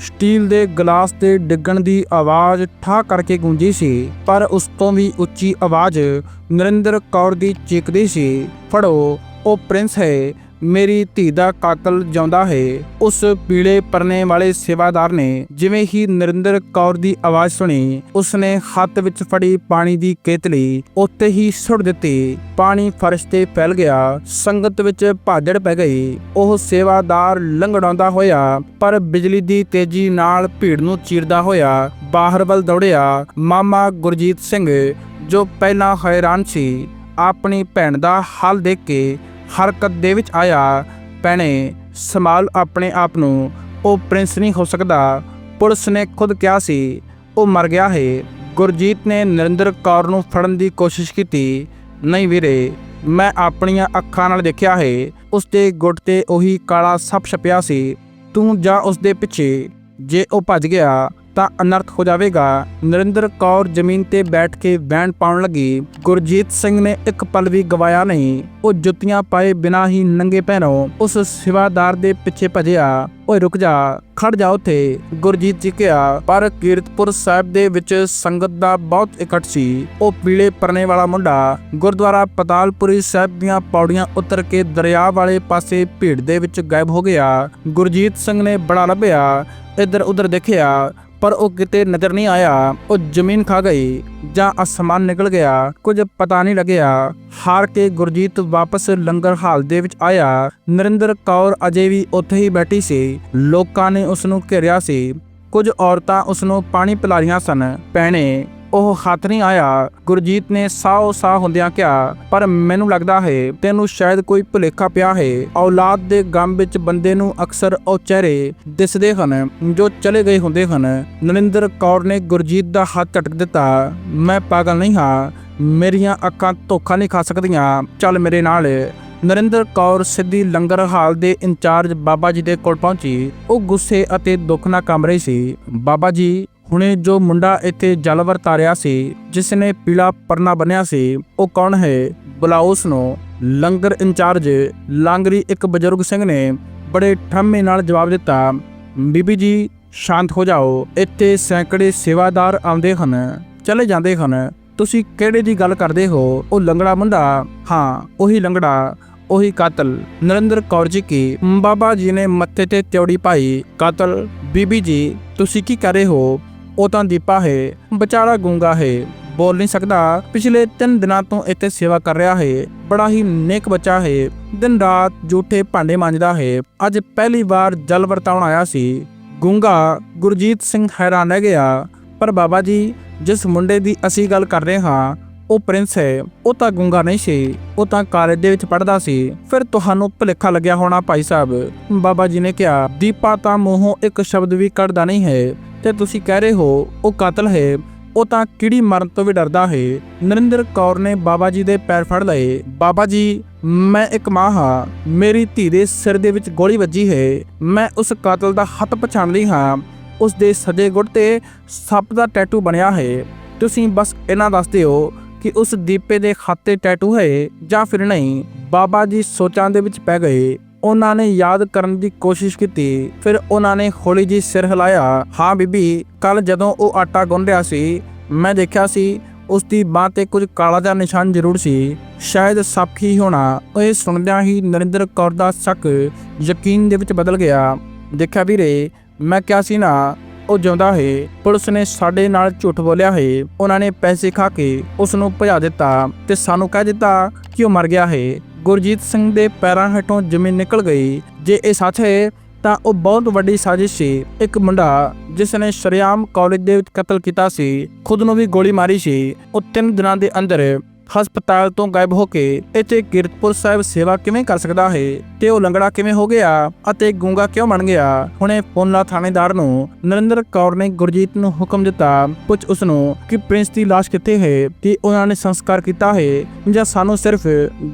ਸਟੀਲ ਦੇ ਗਲਾਸ ਤੇ ਡਿੱਗਣ ਦੀ ਆਵਾਜ਼ ਠਾ ਕਰਕੇ ਗੂੰਜੀ ਸੀ, ਪਰ ਉਸ ਤੋਂ ਵੀ ਉੱਚੀ ਆਵਾਜ਼ ਨਰਿੰਦਰ ਕੌਰ ਦੀ ਚੀਕਦੀ ਸੀ, ਫੜੋ, ਉਹ ਪ੍ਰਿੰਸ ਹੈ ਮੇਰੀ ਧੀ ਦਾ ਕਾਤਲ ਜਿਉਂਦਾ ਹੈ, ਉਸ ਪੀਲੇ ਪਰਨੇ ਵਾਲੇ ਸੇਵਾਦਾਰ ਨੇ ਜਿਵੇਂ ਹੀ ਨਰਿੰਦਰ ਕੌਰ ਦੀ ਆਵਾਜ਼ ਸੁਣੀ, ਉਸਨੇ ਹੱਥ ਵਿੱਚ ਫੜੀ ਪਾਣੀ ਦੀ ਕੇਤਲੀ ਉੱਤੇ ਹੀ ਸੁੱਟ ਦਿੱਤੀ। ਪਾਣੀ ਫਰਸ਼ ਤੇ ਫੈਲ ਗਿਆ, ਸੰਗਤ ਵਿੱਚ ਭਾਜੜ ਪੈ ਗਈ। ਉਹ ਸੇਵਾਦਾਰ ਲੰਘੜਾਉਂਦਾ ਹੋਇਆ, ਪਰ ਬਿਜਲੀ ਦੀ ਤੇਜ਼ੀ ਨਾਲ ਭੀੜ ਨੂੰ ਚੀਰਦਾ ਹੋਇਆ, ਬਾਹਰ ਵੱਲ ਦੌੜਿਆ ਮਾਮਾ ਗੁਰਜੀਤ ਸਿੰਘ, ਜੋ ਪਹਿਲਾਂ ਹੈਰਾਨ ਸੀ। ਆਪਣੀ ਭੈਣ ਦਾ ਹਾਲ ਦੇਖ ਕੇ ਹਰਕਤ ਦੇ ਵਿੱਚ ਆਇਆ, ਭੈਣੇ ਸਮਾਲ ਆਪਣੇ ਆਪ ਨੂੰ। ਉਹ ਪ੍ਰਿੰਸ ਨਹੀਂ ਹੋ ਸਕਦਾ। ਪੁਲਿਸ ਨੇ ਖੁਦ ਕਿਹਾ ਸੀ, ਉਹ ਮਰ ਗਿਆ ਹੈ। ਗੁਰਜੀਤ ਨੇ ਨਰਿੰਦਰ ਕੌਰ ਨੂੰ ਫੜਨ ਦੀ ਕੋਸ਼ਿਸ਼ ਕੀਤੀ। ਨਹੀਂ ਵੀਰੇ, ਮੈਂ ਆਪਣੀਆਂ ਅੱਖਾਂ ਨਾਲ ਦੇਖਿਆ ਹੈ। ਉਸ ਦੇ ਗੁੱਟ ਤੇ ਉਹੀ ਕਾਲਾ ਸੱਪ ਛਪਿਆ ਸੀ। ਤੂੰ ਜਾ ਉਸ ਦੇ ਪਿੱਛੇ। ਜੇ ਉਹ ਭੱਜ ਗਿਆ ਤਾਂ ਅਨਰਥ ਹੋ ਜਾਵੇਗਾ। ਨਰਿੰਦਰ ਕੌਰ ਜ਼ਮੀਨ ਤੇ ਬੈਠ ਕੇ ਬੈਂਡ ਪਾਉਣ ਲੱਗੀ। ਗੁਰਜੀਤ ਸਿੰਘ ਨੇ ਇੱਕ ਪਲ ਵੀ ਗਵਾਇਆ ਨਹੀਂ। ਉਹ ਜੁੱਤੀਆਂ ਪਾਏ ਬਿਨਾਂ ਹੀ ਨੰਗੇ ਪੈਰੋਂ ਉਸ ਸੇਵਾਦਾਰ ਦੇ ਪਿੱਛੇ ਭਜਿਆ। ਓਏ, ਰੁਕ ਜਾ, ਖੜ ਜਾ ਉੱਥੇ, ਗੁਰਜੀਤ ਜੀ ਕਿਹਾ। ਪਰ ਕੀਰਤਪੁਰ ਸਾਹਿਬ ਦੇ ਵਿੱਚ ਸੰਗਤ ਦਾ ਬਹੁਤ ਇਕੱਠ ਸੀ। ਉਹ ਪੀਲੇ ਪਰਨੇ ਵਾਲਾ ਮੁੰਡਾ ਗੁਰਦੁਆਰਾ ਪਤਾਲਪੁਰੀ ਸਾਹਿਬ ਦੀਆਂ ਪੌੜੀਆਂ ਉਤਰ ਕੇ ਦਰਿਆ ਵਾਲੇ ਪਾਸੇ ਭੀੜ ਦੇ ਵਿੱਚ ਗਾਇਬ ਹੋ ਗਿਆ। ਗੁਰਜੀਤ ਸਿੰਘ ਨੇ ਬੜਾ ਲੱਭਿਆ। ਇੱਧਰ ਉੱਧਰ ਦੇਖਿਆ। ਪਰ ਉਹ ਕਿਤੇ ਨਜ਼ਰ ਨਹੀਂ ਆਇਆ। ਉਹ ਜ਼ਮੀਨ ਖਾ ਗਈ ਜਾਂ ਅਸਮਾਨ ਨਿਕਲ ਗਿਆ। ਕੁਝ ਪਤਾ ਨਹੀਂ ਲੱਗਿਆ। ਹਾਰ ਕੇ ਗੁਰਜੀਤ ਵਾਪਸ ਲੰਗਰ ਹਾਲ ਦੇ ਵਿੱਚ ਆਇਆ। ਨਰਿੰਦਰ ਕੌਰ ਅਜੇ ਵੀ ਉੱਥੇ ਹੀ ਬੈਠੀ ਸੀ। ਲੋਕਾਂ ਨੇ ਉਸ ਨੂੰ ਘੇਰਿਆ ਸੀ। ਕੁਝ ਔਰਤਾਂ ਉਸ ਨੂੰ ਪਾਣੀ ਪਿਲਾ ਰਹੀਆਂ ਸਨ। ਪੈਣੇ ਉਹ ਹੱਥ ਨਹੀਂ ਆਇਆ। ਗੁਰਜੀਤ ਨੇ ਸਾਹ ਸਾਹ ਹੁੰਦਿਆਂ ਕਿਹਾ, ਪਰ ਮੈਨੂੰ ਲੱਗਦਾ ਹੈ, ਤੈਨੂੰ ਸ਼ਾਇਦ ਕੋਈ ਭੁਲੇਖਾ ਪਿਆ ਹੈ। ਔਲਾਦ ਦੇ ਗਮ ਵਿੱਚ ਬੰਦੇ ਨੂੰ ਅਕਸਰ ਉਹ ਚਿਹਰੇ ਦਿਸਦੇ ਹਨ, ਜੋ ਚਲੇ ਗਏ ਹੁੰਦੇ ਹਨ। ਨਰਿੰਦਰ ਕੌਰ ਨੇ ਗੁਰਜੀਤ ਦਾ ਹੱਥ ਝਟਕ ਦਿੱਤਾ। ਮੈਂ ਪਾਗਲ ਨਹੀਂ ਹਾਂ। ਮੇਰੀਆਂ ਅੱਖਾਂ ਧੋਖਾ ਨਹੀਂ ਖਾ ਸਕਦੀਆਂ। ਚੱਲ ਮੇਰੇ ਨਾਲ। ਨਰਿੰਦਰ ਕੌਰ ਸਿੱਧੀ ਲੰਗਰ ਹਾਲ ਦੇ ਇੰਚਾਰਜ ਬਾਬਾ ਜੀ ਦੇ ਕੋਲ ਪਹੁੰਚੀ। ਉਹ ਗੁੱਸੇ ਅਤੇ ਦੁੱਖ ਨਾਲ ਕਮ ਰਹੀ ਸੀ। ਬਾਬਾ ਜੀ ਹੁਣੇ ਜੋ ਮੁੰਡਾ ਇੱਥੇ ਜਲ ਵਰਤਾਰਿਆ ਸੀ ਜਿਸ ਨੇ ਪੀਲਾ ਪਰਨਾ ਬੰਨਿਆ ਸੀ, ਉਹ ਕੌਣ ਹੈ? ਬੁਲਾਓ ਉਸ ਨੂੰ ਲੰਗਰ ਇੰਚਾਰਜ ਲਾਂਗਰੀ ਇੱਕ ਬਜ਼ੁਰਗ ਸਿੰਘ ਨੇ ਬੜੇ ਠੰਮੇ ਨਾਲ ਜਵਾਬ ਦਿੱਤਾ, ਬੀਬੀ ਜੀ, ਸ਼ਾਂਤ ਹੋ ਜਾਓ। ਇੱਥੇ ਸੈਂਕੜੇ ਸੇਵਾਦਾਰ ਆਉਂਦੇ ਹਨ, ਚਲੇ ਜਾਂਦੇ ਹਨ। ਤੁਸੀਂ ਕਿਹੜੇ ਦੀ ਗੱਲ ਕਰਦੇ ਹੋ? ਉਹ ਲੰਗੜਾ ਮੁੰਡਾ? ਹਾਂ, ਉਹੀ ਲੰਗੜਾ, ਉਹੀ ਕਾਤਲ। ਨਰਿੰਦਰ ਕੌਰ ਜੀ ਕੀ? ਬਾਬਾ ਜੀ ਨੇ ਮੱਥੇ ਤੇ ਤਿਉੜੀ ਪਾਈ, ਕਾਤਲ, ਬੀਬੀ ਜੀ, ਤੁਸੀਂ ਕੀ ਕਰ ਰਹੇ ਹੋ? ਉਹ ਤਾਂ ਦੀਪਾ ਹੈ, ਵਿਚਾਰਾ ਗੁੰਗਾ ਹੈ, ਬੋਲ ਨਹੀਂ ਸਕਦਾ। ਪਿਛਲੇ 3 ਦਿਨਾਂ ਤੋਂ ਇੱਥੇ ਸੇਵਾ ਕਰ ਰਿਹਾ ਹੈ, ਬੜਾ ਹੀ ਨੇਕ ਬੱਚਾ ਹੈ, ਦਿਨ ਰਾਤ ਝੂਠੇ ਭਾਂਡੇ ਮਾਂਜਦਾ ਹੈ। ਅੱਜ ਪਹਿਲੀ ਵਾਰ ਜਲ ਵਰਤਾਉਣ ਆਇਆ ਸੀ। ਗੁੰਗਾ ਗੁਰਜੀਤ ਸਿੰਘ ਹੈਰਾਨ ਰਹਿ ਗਿਆ। ਪਰ ਬਾਬਾ ਜੀ, ਜਿਸ ਮੁੰਡੇ ਦੀ ਅਸੀਂ ਗੱਲ ਕਰ ਰਹੇ ਹਾਂ, ਉਹ ਪ੍ਰਿੰਸ ਹੈ, ਉਹ ਤਾਂ ਗੁੰਗਾ ਨਹੀਂ ਸੀ, ਉਹ ਤਾਂ ਕਾਲਜ ਦੇ ਵਿੱਚ ਪੜ੍ਹਦਾ ਸੀ। ਫਿਰ ਤੁਹਾਨੂੰ ਭੁਲੇਖਾ ਲੱਗਿਆ ਹੋਣਾ ਭਾਈ ਸਾਹਿਬ। ਬਾਬਾ ਜੀ ਨੇ ਕਿਹਾ, ਦੀਪਾ ਤਾਂ ਮੂੰਹੋਂ ਇੱਕ ਸ਼ਬਦ ਵੀ ਕੱਢਦਾ ਨਹੀਂ ਹੈ। ਤੇ ਤੁਸੀਂ ਕਹਿ ਰਹੇ ਹੋ, ਉਹ ਕਾਤਲ ਹੈ। ਉਹ ਤਾਂ ਕਿਹੜੀ ਮਰਨ ਤੋਂ ਵੀ ਡਰਦਾ ਹੈ। ਨਰਿੰਦਰ ਕੌਰ ਨੇ ਬਾਬਾ ਜੀ ਦੇ ਪੈਰ ਫੜ ਲਏ। ਬਾਬਾ ਜੀ, ਮੈਂ ਇੱਕ ਮਾਂ ਹਾਂ। ਮੇਰੀ ਧੀ ਦੇ ਸਿਰ ਦੇ ਵਿੱਚ ਗੋਲੀ ਵੱਜੀ ਹੈ। ਮੈਂ ਉਸ ਕਾਤਲ ਦਾ ਹੱਥ ਪਛਾਣਦੀ ਹਾਂ। ਉਸ ਦੇ ਸੱਜੇ ਗੁੱਟ ਤੇ ਸੱਪ ਦਾ ਟੈਟੂ ਬਣਿਆ ਹੈ। ਤੁਸੀਂ ਬਸ ਇਹਨਾਂ ਦੱਸ ਦਿਓ ਕਿ ਉਸ ਦੀਪੇ ਦੇ ਖਾਤੇ ਟੈਟੂ ਹੈ ਜਾਂ ਫਿਰ ਨਹੀਂ। ਬਾਬਾ ਜੀ ਸੋਚਾਂ ਦੇ ਵਿੱਚ ਪੈ ਗਏ। ਉਹਨਾਂ ਨੇ ਯਾਦ ਕਰਨ ਦੀ ਕੋਸ਼ਿਸ਼ ਕੀਤੀ, ਫਿਰ ਉਹਨਾਂ ਨੇ ਹੌਲੀ ਜੀ ਸਿਰ ਹਿਲਾਇਆ। ਹਾਂ ਬੀਬੀ ਕੱਲ ਜਦੋਂ ਉਹ ਆਟਾ ਗੁੰਨ ਰਿਹਾ ਸੀ, ਮੈਂ ਦੇਖਿਆ ਸੀ, ਉਸ ਦੀ ਬਾਹ ਤੇ ਕੁਝ ਕਾਲਾ ਜਿਹਾ ਨਿਸ਼ਾਨ ਜ਼ਰੂਰ ਸੀ। ਸ਼ਾਇਦ ਸੱਪ ਹੀ ਹੋਣਾ। ਇਹ ਸੁਣਦਿਆਂ ਹੀ ਨਰਿੰਦਰ ਕੌਰ ਦਾ ਸ਼ੱਕ ਯਕੀਨ ਦੇ ਵਿੱਚ ਬਦਲ ਗਿਆ। ਦੇਖਿਆ ਵੀਰੇ, ਮੈਂ ਕਿਹਾ ਸੀ ਨਾ ਉਹ ਜਿਉਂਦਾ ਹੈ ਪੁਲਿਸ ਨੇ ਸਾਡੇ ਨਾਲ ਝੂਠ ਬੋਲਿਆ ਹੈ ਉਹਨਾਂ ਨੇ ਪੈਸੇ ਖਾ ਕੇ ਉਸ ਨੂੰ ਭਜਾ ਦਿੱਤਾ ਤੇ ਸਾਨੂੰ ਕਹਿ ਦਿੱਤਾ ਕਿ ਉਹ ਮਰ ਗਿਆ ਹੈ ਗੁਰਜੀਤ ਸਿੰਘ ਦੇ ਪੈਰਾਂ ਹੇਠੋਂ ਜ਼ਮੀਨ ਨਿਕਲ ਗਈ। ਜੇ ਇਹ ਸੱਚ ਹੈ, ਤਾਂ ਉਹ ਬਹੁਤ ਵੱਡੀ ਸਾਜ਼ਿਸ਼ ਸੀ। ਇੱਕ ਮੁੰਡਾ ਜਿਸ ਨੇ ਸ਼ਰਿਆਮ ਕਾਲਜ ਦੇ ਵਿੱਚ ਕਤਲ ਕੀਤਾ ਸੀ, ਖੁਦ ਨੂੰ ਵੀ ਗੋਲੀ ਮਾਰੀ ਸੀ। ਉਹ ਤਿੰਨ ਦਿਨਾਂ ਦੇ ਅੰਦਰ ਹਸਪਤਾਲ ਤੋਂ ਗਾਇਬ ਹੋ ਕੇ ਇੱਥੇ ਕੀਰਤਪੁਰ ਸਾਹਿਬ ਸੇਵਾ ਕਿਵੇਂ ਕਰ ਸਕਦਾ ਹੈ, ਤੇ ਉਹ ਲੰਗੜਾ ਕਿਵੇਂ ਹੋ ਗਿਆ ਅਤੇ ਗੂੰਗਾ ਕਿਉਂ ਬਣ ਗਿਆ, ਹੁਣੇ ਪੋਨਲਾ ਥਾਣੇਦਾਰ ਨੂੰ ਨਰਿੰਦਰ ਕੌਰ ਨੇ ਗੁਰਜੀਤ ਨੂੰ ਹੁਕਮ ਦਿੱਤਾ, ਪੁੱਛ ਉਸ ਨੂੰ ਕਿ ਪ੍ਰਿੰਸ ਦੀ ਲਾਸ਼ ਕਿੱਥੇ ਹੈ ਤੇ ਉਹਨਾਂ ਨੇ ਸੰਸਕਾਰ ਕੀਤਾ ਹੈ, ਜਾਂ ਸਾਨੂੰ ਸਿਰਫ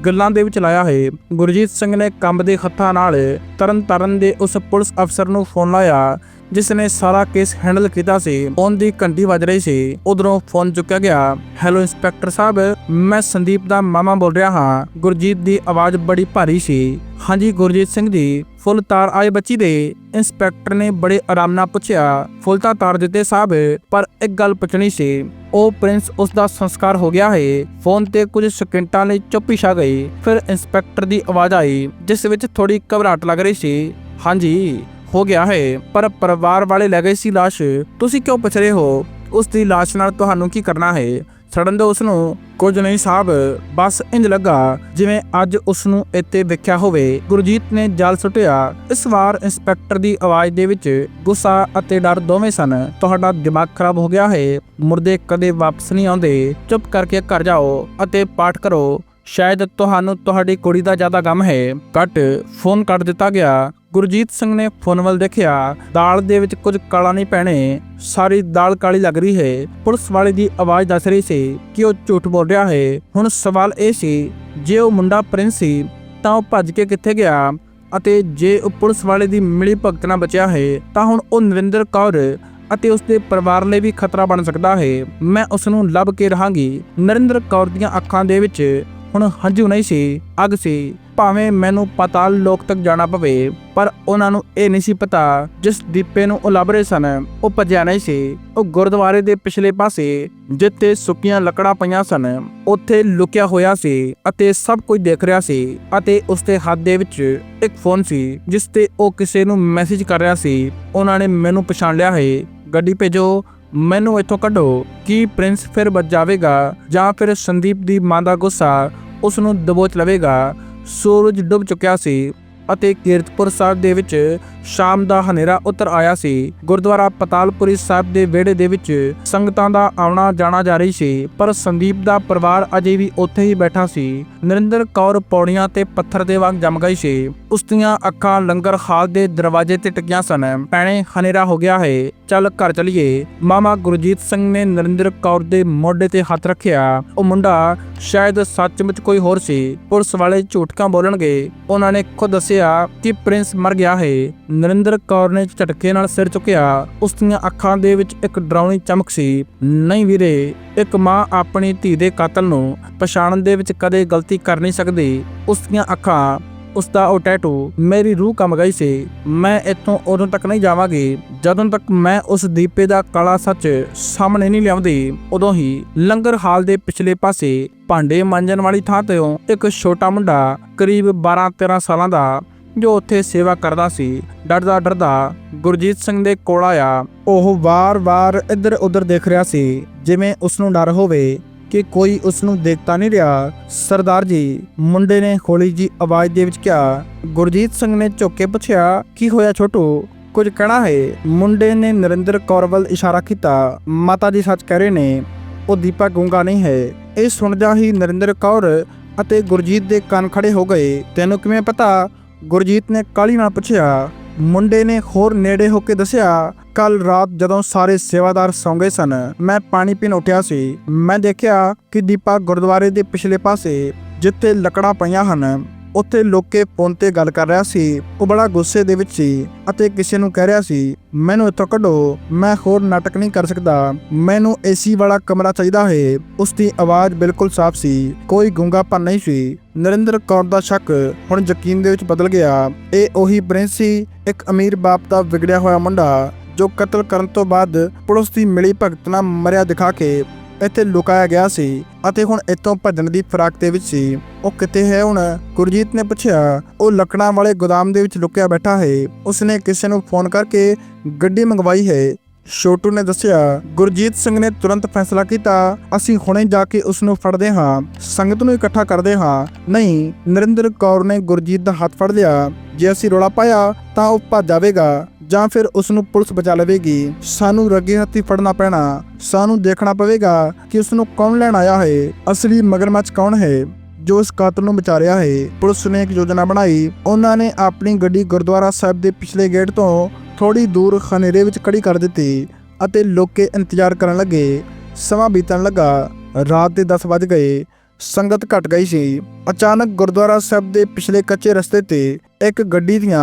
ਗੱਲਾਂ ਦੇ ਵਿੱਚ ਲਾਇਆ ਹੈ। ਗੁਰਜੀਤ ਸਿੰਘ ਨੇ ਕੰਬਦੇ ਹੱਥਾਂ ਨਾਲ ਤਰਨ ਤਾਰਨ ਦੇ ਉਸ ਪੁਲਿਸ ਅਫਸਰ ਨੂੰ ਫੋਨ ਲਾਇਆ ਜਿਸ ਨੇ ਸਾਰਾ ਕੇਸ ਹੈਂਡਲ ਕੀਤਾ ਸੀ ਫੋਨ ਦੀ ਘੰਟੀ ਵੱਜ ਰਹੀ ਸੀ। ਉਧਰੋਂ ਫੋਨ ਚੁੱਕਿਆ ਗਿਆ ਹੈਲੋ ਇੰਸਪੈਕਟਰ ਸਾਹਿਬ, ਮੈਂ ਸੰਦੀਪ ਦਾ ਮਾਮਾ ਬੋਲ ਰਿਹਾ ਹਾਂ। ਗੁਰਜੀਤ ਦੀ ਆਵਾਜ਼ ਬੜੀ ਭਾਰੀ ਸੀ। ਹਾਂਜੀ ਗੁਰਜੀਤ ਸਿੰਘ ਜੀ, ਫੁੱਲ ਤਾਰ ਆਏ ਬੱਚੀ ਦੇ। ਇੰਸਪੈਕਟਰ ਨੇ ਬੜੇ ਆਰਾਮ ਨਾਲ ਪੁੱਛਿਆ, ਫੁੱਲ ਤਾਂ ਤਾਰ ਦਿੱਤੇ ਸਾਹਿਬ, ਪਰ ਇੱਕ ਗੱਲ ਪੁੱਛਣੀ ਸੀ। ਉਹ ਪ੍ਰਿੰਸ ਉਸ ਦਾ ਸੰਸਕਾਰ ਹੋ ਗਿਆ ਹੈ ਫੋਨ ਤੇ ਕੁਝ ਸਕਿੰਟਾਂ ਲਈ ਚੁੱਪੀ ਛਾ ਗਈ। ਫਿਰ ਇੰਸਪੈਕਟਰ ਦੀ ਆਵਾਜ਼ ਆਈ, ਜਿਸ ਵਿੱਚ ਥੋੜੀ ਘਬਰਾਹਟ ਲੱਗ ਰਹੀ ਸੀ। ਹਾਂਜੀ ਹੋ ਗਿਆ ਹੈ, ਪਰ ਪਰਿਵਾਰ ਵਾਲੇ ਲੈ ਗਏ ਸੀ ਲਾਸ਼। ਤੁਸੀਂ ਕਿਉਂ ਪੁੱਛ ਰਹੇ ਹੋ? ਉਸ ਦੀ ਲਾਸ਼ ਨਾਲ ਤੁਹਾਨੂੰ ਕੀ ਕਰਨਾ ਹੈ? ਸੜਨ ਦੇ ਉਸ ਨੂੰ ਕੁਝ ਨਹੀਂ ਸਾਹਿਬ, ਬਸ ਇੰਜ ਲੱਗਾ, ਜਿਵੇਂ ਅੱਜ ਉਸ ਨੂੰ ਇੱਥੇ ਵੇਖਿਆ ਹੋਵੇ। ਗੁਰਜੀਤ ਨੇ ਜਲ ਸੁੱਟਿਆ। ਇਸ ਵਾਰ ਇੰਸਪੈਕਟਰ ਦੀ ਆਵਾਜ਼ ਦੇ ਵਿੱਚ ਗੁੱਸਾ ਅਤੇ ਡਰ ਦੋਵੇਂ ਸਨ। ਤੁਹਾਡਾ ਦਿਮਾਗ ਖਰਾਬ ਹੋ ਗਿਆ ਹੈ। ਮੁਰਦੇ ਕਦੇ ਵਾਪਸ ਨਹੀਂ ਆਉਂਦੇ। ਚੁੱਪ ਕਰਕੇ ਘਰ ਜਾਓ ਅਤੇ ਪਾਠ ਕਰੋ। ਸ਼ਾਇਦ ਤੁਹਾਨੂੰ ਤੁਹਾਡੀ ਕੁੜੀ ਦਾ ਜ਼ਿਆਦਾ ਗਮ ਹੈ। ਕੱਟ, ਫੋਨ ਕੱਟ ਦਿੱਤਾ ਗਿਆ। ਗੁਰਜੀਤ ਸਿੰਘ ਨੇ ਫੋਨ ਵੱਲ ਦੇਖਿਆ, ਦਾਲ ਦੇ ਵਿੱਚ ਕੁਝ ਕਾਲਾ ਨਹੀਂ ਪੈਣੇ, ਸਾਰੀ ਦਾਲ ਕਾਲੀ ਲੱਗ ਰਹੀ ਹੈ। ਪੁਲਿਸ ਵਾਲੇ ਦੀ ਆਵਾਜ਼ ਦੱਸ ਰਹੀ ਸੀ ਕਿ ਉਹ ਝੂਠ ਬੋਲ ਰਿਹਾ ਹੈ। ਹੁਣ ਸਵਾਲ ਇਹ ਸੀ, ਜੇ ਉਹ ਮੁੰਡਾ ਪ੍ਰਿੰਸ ਸੀ, ਤਾਂ ਉਹ ਭੱਜ ਕੇ ਕਿੱਥੇ ਗਿਆ? ਅਤੇ ਜੇ ਉਹ ਪੁਲਿਸ ਵਾਲੇ ਦੀ ਮਿਲੀ ਭਗਤ ਨਾਲ ਬਚਿਆ ਹੈ, ਤਾਂ ਹੁਣ ਉਹ ਨਰਿੰਦਰ ਕੌਰ ਅਤੇ ਉਸ ਦੇ ਪਰਿਵਾਰ ਲਈ ਵੀ ਖਤਰਾ ਬਣ ਸਕਦਾ ਹੈ। ਮੈਂ ਉਸ ਨੂੰ ਲੱਭ ਕੇ ਰਹਾਂਗੀ। ਨਰਿੰਦਰ ਕੌਰ ਦੀਆਂ ਅੱਖਾਂ ਦੇ ਵਿੱਚ ਹੁਣ ਹੰਝੂ ਨਹੀਂ ਸੀ, ਅੱਗ ਸੀ। ਭਾਵੇਂ ਮੈਨੂੰ ਪਤਾਲ ਲੋਕ ਤੱਕ ਜਾਣਾ ਪਵੇ, ਪਰ ਉਹਨਾਂ ਨੂੰ ਇਹ ਨਹੀਂ ਸੀ ਪਤਾ ਜਿਸ ਦੀਪੇ ਨੂੰ ਉਹ ਰਹੇ ਸਨ। ਉਹ ਭੱਜਿਆ ਨਹੀਂ ਸੀ। ਉਹ ਗੁਰਦੁਆਰੇ ਦੇ ਪਿਛਲੇ ਪਾਸੇ ਜਿੱਥੇ ਸੁੱਕੀਆਂ ਲੱਕੜਾਂ ਪਈਆਂ ਸਨ, ਉੱਥੇ ਲੁਕਿਆ ਹੋਇਆ ਸੀ ਅਤੇ ਸਭ ਕੁਝ ਦੇਖ ਰਿਹਾ ਸੀ ਅਤੇ ਉਸਦੇ ਹੱਥ ਦੇ ਵਿੱਚ ਇੱਕ ਫੋਨ ਸੀ, ਜਿਸ ਤੇ ਉਹ ਕਿਸੇ ਨੂੰ ਮੈਸੇਜ ਕਰ ਰਿਹਾ ਸੀ। ਉਹਨਾਂ ਨੇ ਮੈਨੂੰ ਪਛਾਣ ਲਿਆ ਹੈ। ਗੱਡੀ ਭੇਜੋ। ਮੈਨੂੰ ਇੱਥੋਂ ਕੱਢੋ ਕਿ ਪ੍ਰਿੰਸ ਫਿਰ ਬਚ ਜਾਵੇਗਾ ਜਾਂ ਫਿਰ ਸੰਦੀਪ ਦੀ ਮਾਂ ਦਾ ਗੁੱਸਾ ਉਸ ਨੂੰ ਦਬੋਚ ਲਵੇਗਾ। ਸੂਰਜ ਡੁੱਬ ਚੁੱਕਿਆ ਸੀ ਅਤੇ ਕੀਰਤਪੁਰ ਸਾਹਿਬ ਦੇ ਵਿੱਚ ਸ਼ਾਮ ਦਾ ਹਨੇਰਾ ਉਤਰ ਆਇਆ ਸੀ। ਗੁਰਦੁਆਰਾ ਪਤਾਲਪੁਰੀ ਸਾਹਿਬ ਦੇ ਵਿਹੜੇ ਦੇ ਵਿੱਚ ਸੰਗਤਾਂ ਦਾ ਆਉਣਾ ਜਾਣਾ ਜਾਰੀ ਸੀ, ਪਰ ਸੰਦੀਪ ਦਾ ਪਰਿਵਾਰ ਅਜੇ ਵੀ ਉੱਥੇ ਹੀ ਬੈਠਾ ਸੀ। ਨਰਿੰਦਰ ਕੌਰ ਪੌੜੀਆਂ ਤੇ ਪੱਥਰ ਦੇ ਵਾਂਗ ਜੰਮ ਗਈ ਸੀ। ਉਸ ਦੀਆਂ ਅੱਖਾਂ ਲੰਗਰ ਹਾਲ ਦੇ ਦਰਵਾਜ਼ੇ ਤੇ ਟਿਕੀਆਂ ਸਨ। ਪੈਣੇ ਹਨੇਰਾ ਹੋ ਗਿਆ ਹੈ। ਚੱਲ ਘਰ ਚਲੀਏ। ਮਾਮਾ ਗੁਰਜੀਤ ਸਿੰਘ ਨੇ ਨਰਿੰਦਰ ਕੌਰ ਦੇ ਮੋਢੇ ਤੇ ਹੱਥ ਰੱਖਿਆ। ਉਹ ਮੁੰਡਾ ਸ਼ਾਇਦ ਸੱਚਮੁੱਚ ਕੋਈ ਹੋਰ ਸੀ। ਪੁਲਿਸ ਵਾਲੇ ਝੂਠਕਾਂ ਬੋਲਣਗੇ। ਉਹਨਾਂ ਨੇ ਖੁਦ ਦੱਸਿਆ ਕਿ ਪ੍ਰਿੰਸ ਮਰ ਗਿਆ ਹੈ। ਨਰਿੰਦਰ ਕੌਰ ਨੇ ਝਟਕੇ ਨਾਲ ਸਿਰ ਚੁੱਕਿਆ। ਉਸ ਦੀਆਂ ਅੱਖਾਂ ਦੇ ਵਿੱਚ ਇੱਕ ਡਰਾਉਣੀ ਚਮਕ ਸੀ। ਨਹੀਂ ਵੀਰੇ, ਇੱਕ ਮਾਂ ਆਪਣੀ ਧੀ ਦੇ ਕਾਤਲ ਨੂੰ ਪਛਾਣਨ ਦੇ ਵਿੱਚ ਕਦੇ ਗਲਤੀ ਕਰ ਨਹੀਂ ਸਕਦੀ। ਉਸ ਦੀਆਂ ਅੱਖਾਂ ਉਸ ਦਾ ਉਹ ਟੈਟੂ ਮੇਰੀ ਰੂਹ ਕੰਮ ਗਈ ਸੀ। ਮੈਂ ਇੱਥੋਂ ਉਦੋਂ ਤੱਕ ਨਹੀਂ ਜਾਵਾਂਗੀ, ਜਦੋਂ ਤੱਕ ਮੈਂ ਉਸ ਦੀਪੇ ਦਾ ਕਾਲਾ ਸੱਚ ਸਾਹਮਣੇ ਨਹੀਂ ਲਿਆਉਂਦੀ, ਉਦੋਂ ਹੀ ਲੰਗਰ ਹਾਲ ਦੇ ਪਿਛਲੇ ਪਾਸੇ ਭਾਂਡੇ ਮਾਂਜਣ ਵਾਲੀ ਥਾਂ ਤੇ ਇੱਕ ਛੋਟਾ ਮੁੰਡਾ ਕਰੀਬ 12-13 ਸਾਲਾਂ ਦਾ, ਜੋ ਉੱਥੇ ਸੇਵਾ ਕਰਦਾ ਸੀ, ਡਰਦਾ ਡਰਦਾ ਗੁਰਜੀਤ ਸਿੰਘ ਦੇ ਕੋਲ ਆਇਆ। ਉਹ ਵਾਰ-ਵਾਰ ਇੱਧਰ-ਉੱਧਰ ਦੇਖ ਰਿਹਾ ਸੀ, ਜਿਵੇਂ ਉਸ ਨੂੰ ਡਰ ਹੋਵੇ। ਕਿ ਕੋਈ ਉਸ ਨੂੰ ਦੇਖਤਾ ਨਹੀਂ ਰਿਹਾ। ਸਰਦਾਰ ਜੀ, ਮੁੰਡੇ ਨੇ ਹੌਲੀ ਜੀ ਆਵਾਜ਼ ਦੇ ਵਿੱਚ ਕਿਹਾ, ਗੁਰਜੀਤ ਸਿੰਘ ਨੇ ਝੁੱਕ ਕੇ ਪੁੱਛਿਆ, ਕੀ ਹੋਇਆ ਛੋਟੂ? ਕੁਝ ਕਹਿਣਾ ਹੈ? ਮੁੰਡੇ ਨੇ ਨਰਿੰਦਰ ਕੌਰ ਵੱਲ ਇਸ਼ਾਰਾ ਕੀਤਾ, ਮਾਤਾ ਜੀ ਸੱਚ ਕਹਿ ਰਹੇ ਨੇ, ਉਹ ਦੀਪਾ ਗੂੰਗਾ ਨਹੀਂ ਹੈ। ਇਹ ਸੁਣਦਿਆਂ ਹੀ ਨਰਿੰਦਰ ਕੌਰ ਅਤੇ ਗੁਰਜੀਤ ਦੇ ਕੰਨ ਖੜੇ ਹੋ ਗਏ। ਤੈਨੂੰ ਕਿਵੇਂ ਪਤਾ? ਗੁਰਜੀਤ ਨੇ ਕਾਲੀ ਨਾਲ ਪੁੱਛਿਆ। ਮੁੰਡੇ ਨੇ ਹੋਰ ਨੇੜੇ ਹੋ ਕੇ ਦੱਸਿਆ ਕੱਲ ਰਾਤ ਜਦੋਂ ਸਾਰੇ ਸੇਵਾਦਾਰ ਸੌਂ ਗਏ ਸਨ, ਮੈਂ ਪਾਣੀ ਪੀਣ ਉੱਠਿਆ ਸੀ। ਮੈਂ ਦੇਖਿਆ ਕਿ ਦੀਪਾ ਗੁਰਦੁਆਰੇ ਦੇ ਪਿਛਲੇ ਪਾਸੇ ਜਿੱਥੇ ਲੱਕੜਾਂ ਪਈਆਂ ਹਨ, ਉੱਥੇ ਲੋਕੇ ਫੋਨ ਤੇ ਗੱਲ ਕਰ ਰਿਹਾ ਸੀ। ਉਹ ਬੜਾ ਗੁੱਸੇ ਦੇ ਵਿੱਚ ਸੀ ਅਤੇ ਕਿਸੇ ਨੂੰ ਕਹਿ ਰਿਹਾ ਸੀ, ਮੈਨੂੰ ਇੱਥੋਂ ਕੱਢੋ, ਮੈਂ ਹੋਰ ਨਾਟਕ ਨਹੀਂ ਕਰ ਸਕਦਾ। ਮੈਨੂੰ ਏਸੀ ਵਾਲਾ ਕਮਰਾ ਚਾਹੀਦਾ ਹੈ। ਉਸ ਦੀ ਆਵਾਜ਼ ਬਿਲਕੁਲ ਸਾਫ਼ ਸੀ, ਕੋਈ ਗੁੰਗਾਪਨ ਨਹੀਂ ਸੀ। ਨਰਿੰਦਰ ਕੌਰ ਦਾ ਸ਼ੱਕ ਹੁਣ ਯਕੀਨ ਦੇ ਵਿੱਚ ਬਦਲ ਗਿਆ। ਇਹ ਉਹੀ ਪ੍ਰਿੰਸ ਸੀ, ਇੱਕ ਅਮੀਰ ਬਾਪ ਦਾ ਵਿਗੜਿਆ ਹੋਇਆ ਮੁੰਡਾ ਜੋ ਕਤਲ ਕਰਨ ਤੋਂ ਬਾਅਦ ਪੁਲਿਸ ਦੀ ਮਿਲੀ ਭਗਤ ਨਾਲ ਮਰਿਆ ਦਿਖਾ ਕੇ ਇੱਥੇ ਲੁਕਾਇਆ ਗਿਆ ਸੀ ਅਤੇ ਹੁਣ ਇੱਥੋਂ ਭੱਜਣ ਦੀ ਫਰਾਕ ਦੇ ਵਿੱਚ ਸੀ। ਉਹ ਕਿੱਥੇ ਹੈ ਹੁਣ? ਗੁਰਜੀਤ ਨੇ ਪੁੱਛਿਆ। ਉਹ ਲੱਕੜਾਂ ਵਾਲੇ ਗੋਦਾਮ ਦੇ ਵਿੱਚ ਲੁਕਿਆ ਬੈਠਾ ਹੈ। ਉਸਨੇ ਕਿਸੇ ਨੂੰ ਫੋਨ ਕਰਕੇ ਗੱਡੀ ਮੰਗਵਾਈ ਹੈ। ਛੋਟੂ ਨੇ ਦੱਸਿਆ, ਗੁਰਜੀਤ ਸਿੰਘ ਨੇ ਤੁਰੰਤ ਫੈਸਲਾ ਕੀਤਾ। ਅਸੀਂ ਹੁਣੇ ਜਾ ਕੇ ਉਸ ਨੂੰ ਫੜਦੇ ਹਾਂ। ਸੰਗਤ ਨੂੰ ਇਕੱਠਾ ਕਰਦੇ ਹਾਂ। ਨਹੀਂ, ਨਰਿੰਦਰ ਕੌਰ ਨੇ ਗੁਰਜੀਤ ਦਾ ਹੱਥ ਫੜ ਲਿਆ। ਜੇ ਅਸੀਂ ਰੋਲਾ ਪਾਇਆ, ਤਾਂ ਉਹ ਭੱਜ ਜਾਵੇਗਾ। ਜਾਂ ਫਿਰ ਉਸ ਨੂੰ ਪੁਲਿਸ ਬਚਾ ਲਵੇਗੀ। ਸਾਨੂੰ ਰੱਗੇ ਹੱਥੀ ਫੜਨਾ ਪੈਣਾ, ਸਾਨੂੰ ਦੇਖਣਾ ਪਵੇਗਾ ਕਿ ਉਸ ਨੂੰ ਕੌਣ ਲੈਣ ਆਇਆ ਹੈ, ਅਸਲੀ ਮਗਰਮੱਛ ਕੌਣ ਹੈ, ਜੋ ਇਸ ਕਾਤਲ ਨੂੰ ਬਚਾ ਰਿਹਾ ਹੈ। ਪੁਲਿਸ ਨੇ ਇੱਕ ਯੋਜਨਾ ਬਣਾਈ। ਉਹਨਾਂ ਨੇ ਆਪਣੀ ਗੱਡੀ ਗੁਰਦੁਆਰਾ ਸਾਹਿਬ ਦੇ ਪਿਛਲੇ ਗੇਟ ਤੋਂ ਥੋੜੀ ਦੂਰ ਖਨੇਰੇ ਵਿੱਚ ਖੜੀ ਕਰ ਦਿੱਤੀ ਅਤੇ ਲੋਕੇ ਇੰਤਜ਼ਾਰ ਕਰਨ ਲੱਗੇ। ਸਮਾਂ ਬੀਤਣ ਲੱਗਾ। ਰਾਤ ਦੇ 10 ਵੱਜ ਗਏ। ਸੰਗਤ ਘਟ ਗਈ ਸੀ। ਅਚਾਨਕ ਗੁਰਦੁਆਰਾ ਸਾਹਿਬ ਦੇ ਪਿਛਲੇ ਕੱਚੇ ਰਸਤੇ ਤੇ ਇੱਕ ਗੱਡੀ ਦੀਆਂ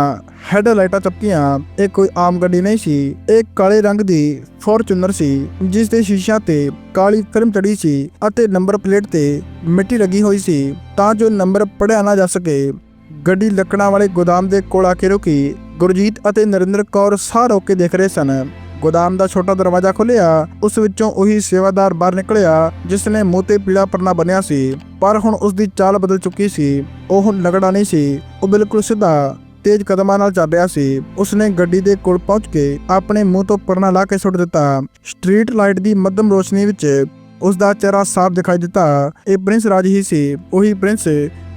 ਹੈਡਲਾਈਟਾਂ ਚਪਕੀਆਂ ਇਹ ਕੋਈ ਆਮ ਗੱਡੀ ਨਹੀਂ ਸੀ। ਇਹ ਕਾਲੇ ਰੰਗ ਦੀ ਫੋਰਚੂਨਰ ਸੀ, ਜਿਸ ਦੇ ਸ਼ੀਸ਼ਿਆਂ ਤੇ ਕਾਲੀ ਫਿਲਮ ਚੜੀ ਸੀ ਅਤੇ ਨੰਬਰ ਪਲੇਟ ਤੇ ਮਿੱਟੀ ਲੱਗੀ ਹੋਈ ਸੀ, ਤਾਂ ਜੋ ਨੰਬਰ ਪੜਿਆ ਨਾ ਜਾ ਸਕੇ। ਗੱਡੀ ਲੱਕੜਾਂ ਵਾਲੇ ਗੋਦਾਮ ਦੇ ਕੋਲ ਆ ਕੇ ਰੁਕੀ। ਗੁਰਜੀਤ ਅਤੇ ਨਰਿੰਦਰ ਕੌਰ ਸਾਹ ਰੋਕ ਕੇ ਦੇਖ ਰਹੇ ਸਨ। ਗੋਦਾਮ ਦਾ ਛੋਟਾ ਦਰਵਾਜ਼ਾ ਖੁੱਲਿਆ ਉਸ ਵਿੱਚੋਂ ਉਹੀ ਸੇਵਾਦਾਰ ਬਾਹਰ ਨਿਕਲਿਆ, ਜਿਸ ਨੇ ਮੂੰਹ ਤੇ ਪੀਲਾ ਪਰਨਾ ਬੰਨਿਆ ਸੀ, ਪਰ ਹੁਣ ਉਸ ਦੀ ਚਾਲ ਬਦਲ ਚੁੱਕੀ ਸੀ। ਉਹ ਹੁਣ ਲਗੜਾ ਨਹੀਂ ਸੀ, ਉਹ ਬਿਲਕੁਲ ਸਿੱਧਾ, ਤੇਜ਼ ਕਦਮਾਂ ਨਾਲ ਚੱਲ ਰਿਹਾ ਸੀ। ਉਸਨੇ ਗੱਡੀ ਦੇ ਕੋਲ ਪਹੁੰਚ ਕੇ ਆਪਣੇ ਮੂੰਹ ਤੋਂ ਪਰਨਾ ਲਾ ਕੇ ਸੁੱਟ ਦਿੱਤਾ। ਸਟਰੀਟ ਲਾਈਟ ਦੀ ਮੱਧਮ ਰੋਸ਼ਨੀ ਵਿੱਚ ਉਸ ਦਾ ਚਿਹਰਾ ਸਾਫ਼ ਦਿਖਾਈ ਦਿੱਤਾ। ਇਹ ਪ੍ਰਿੰਸ ਰਾਜ ਹੀ ਸੀ, ਉਹੀ ਪ੍ਰਿੰਸ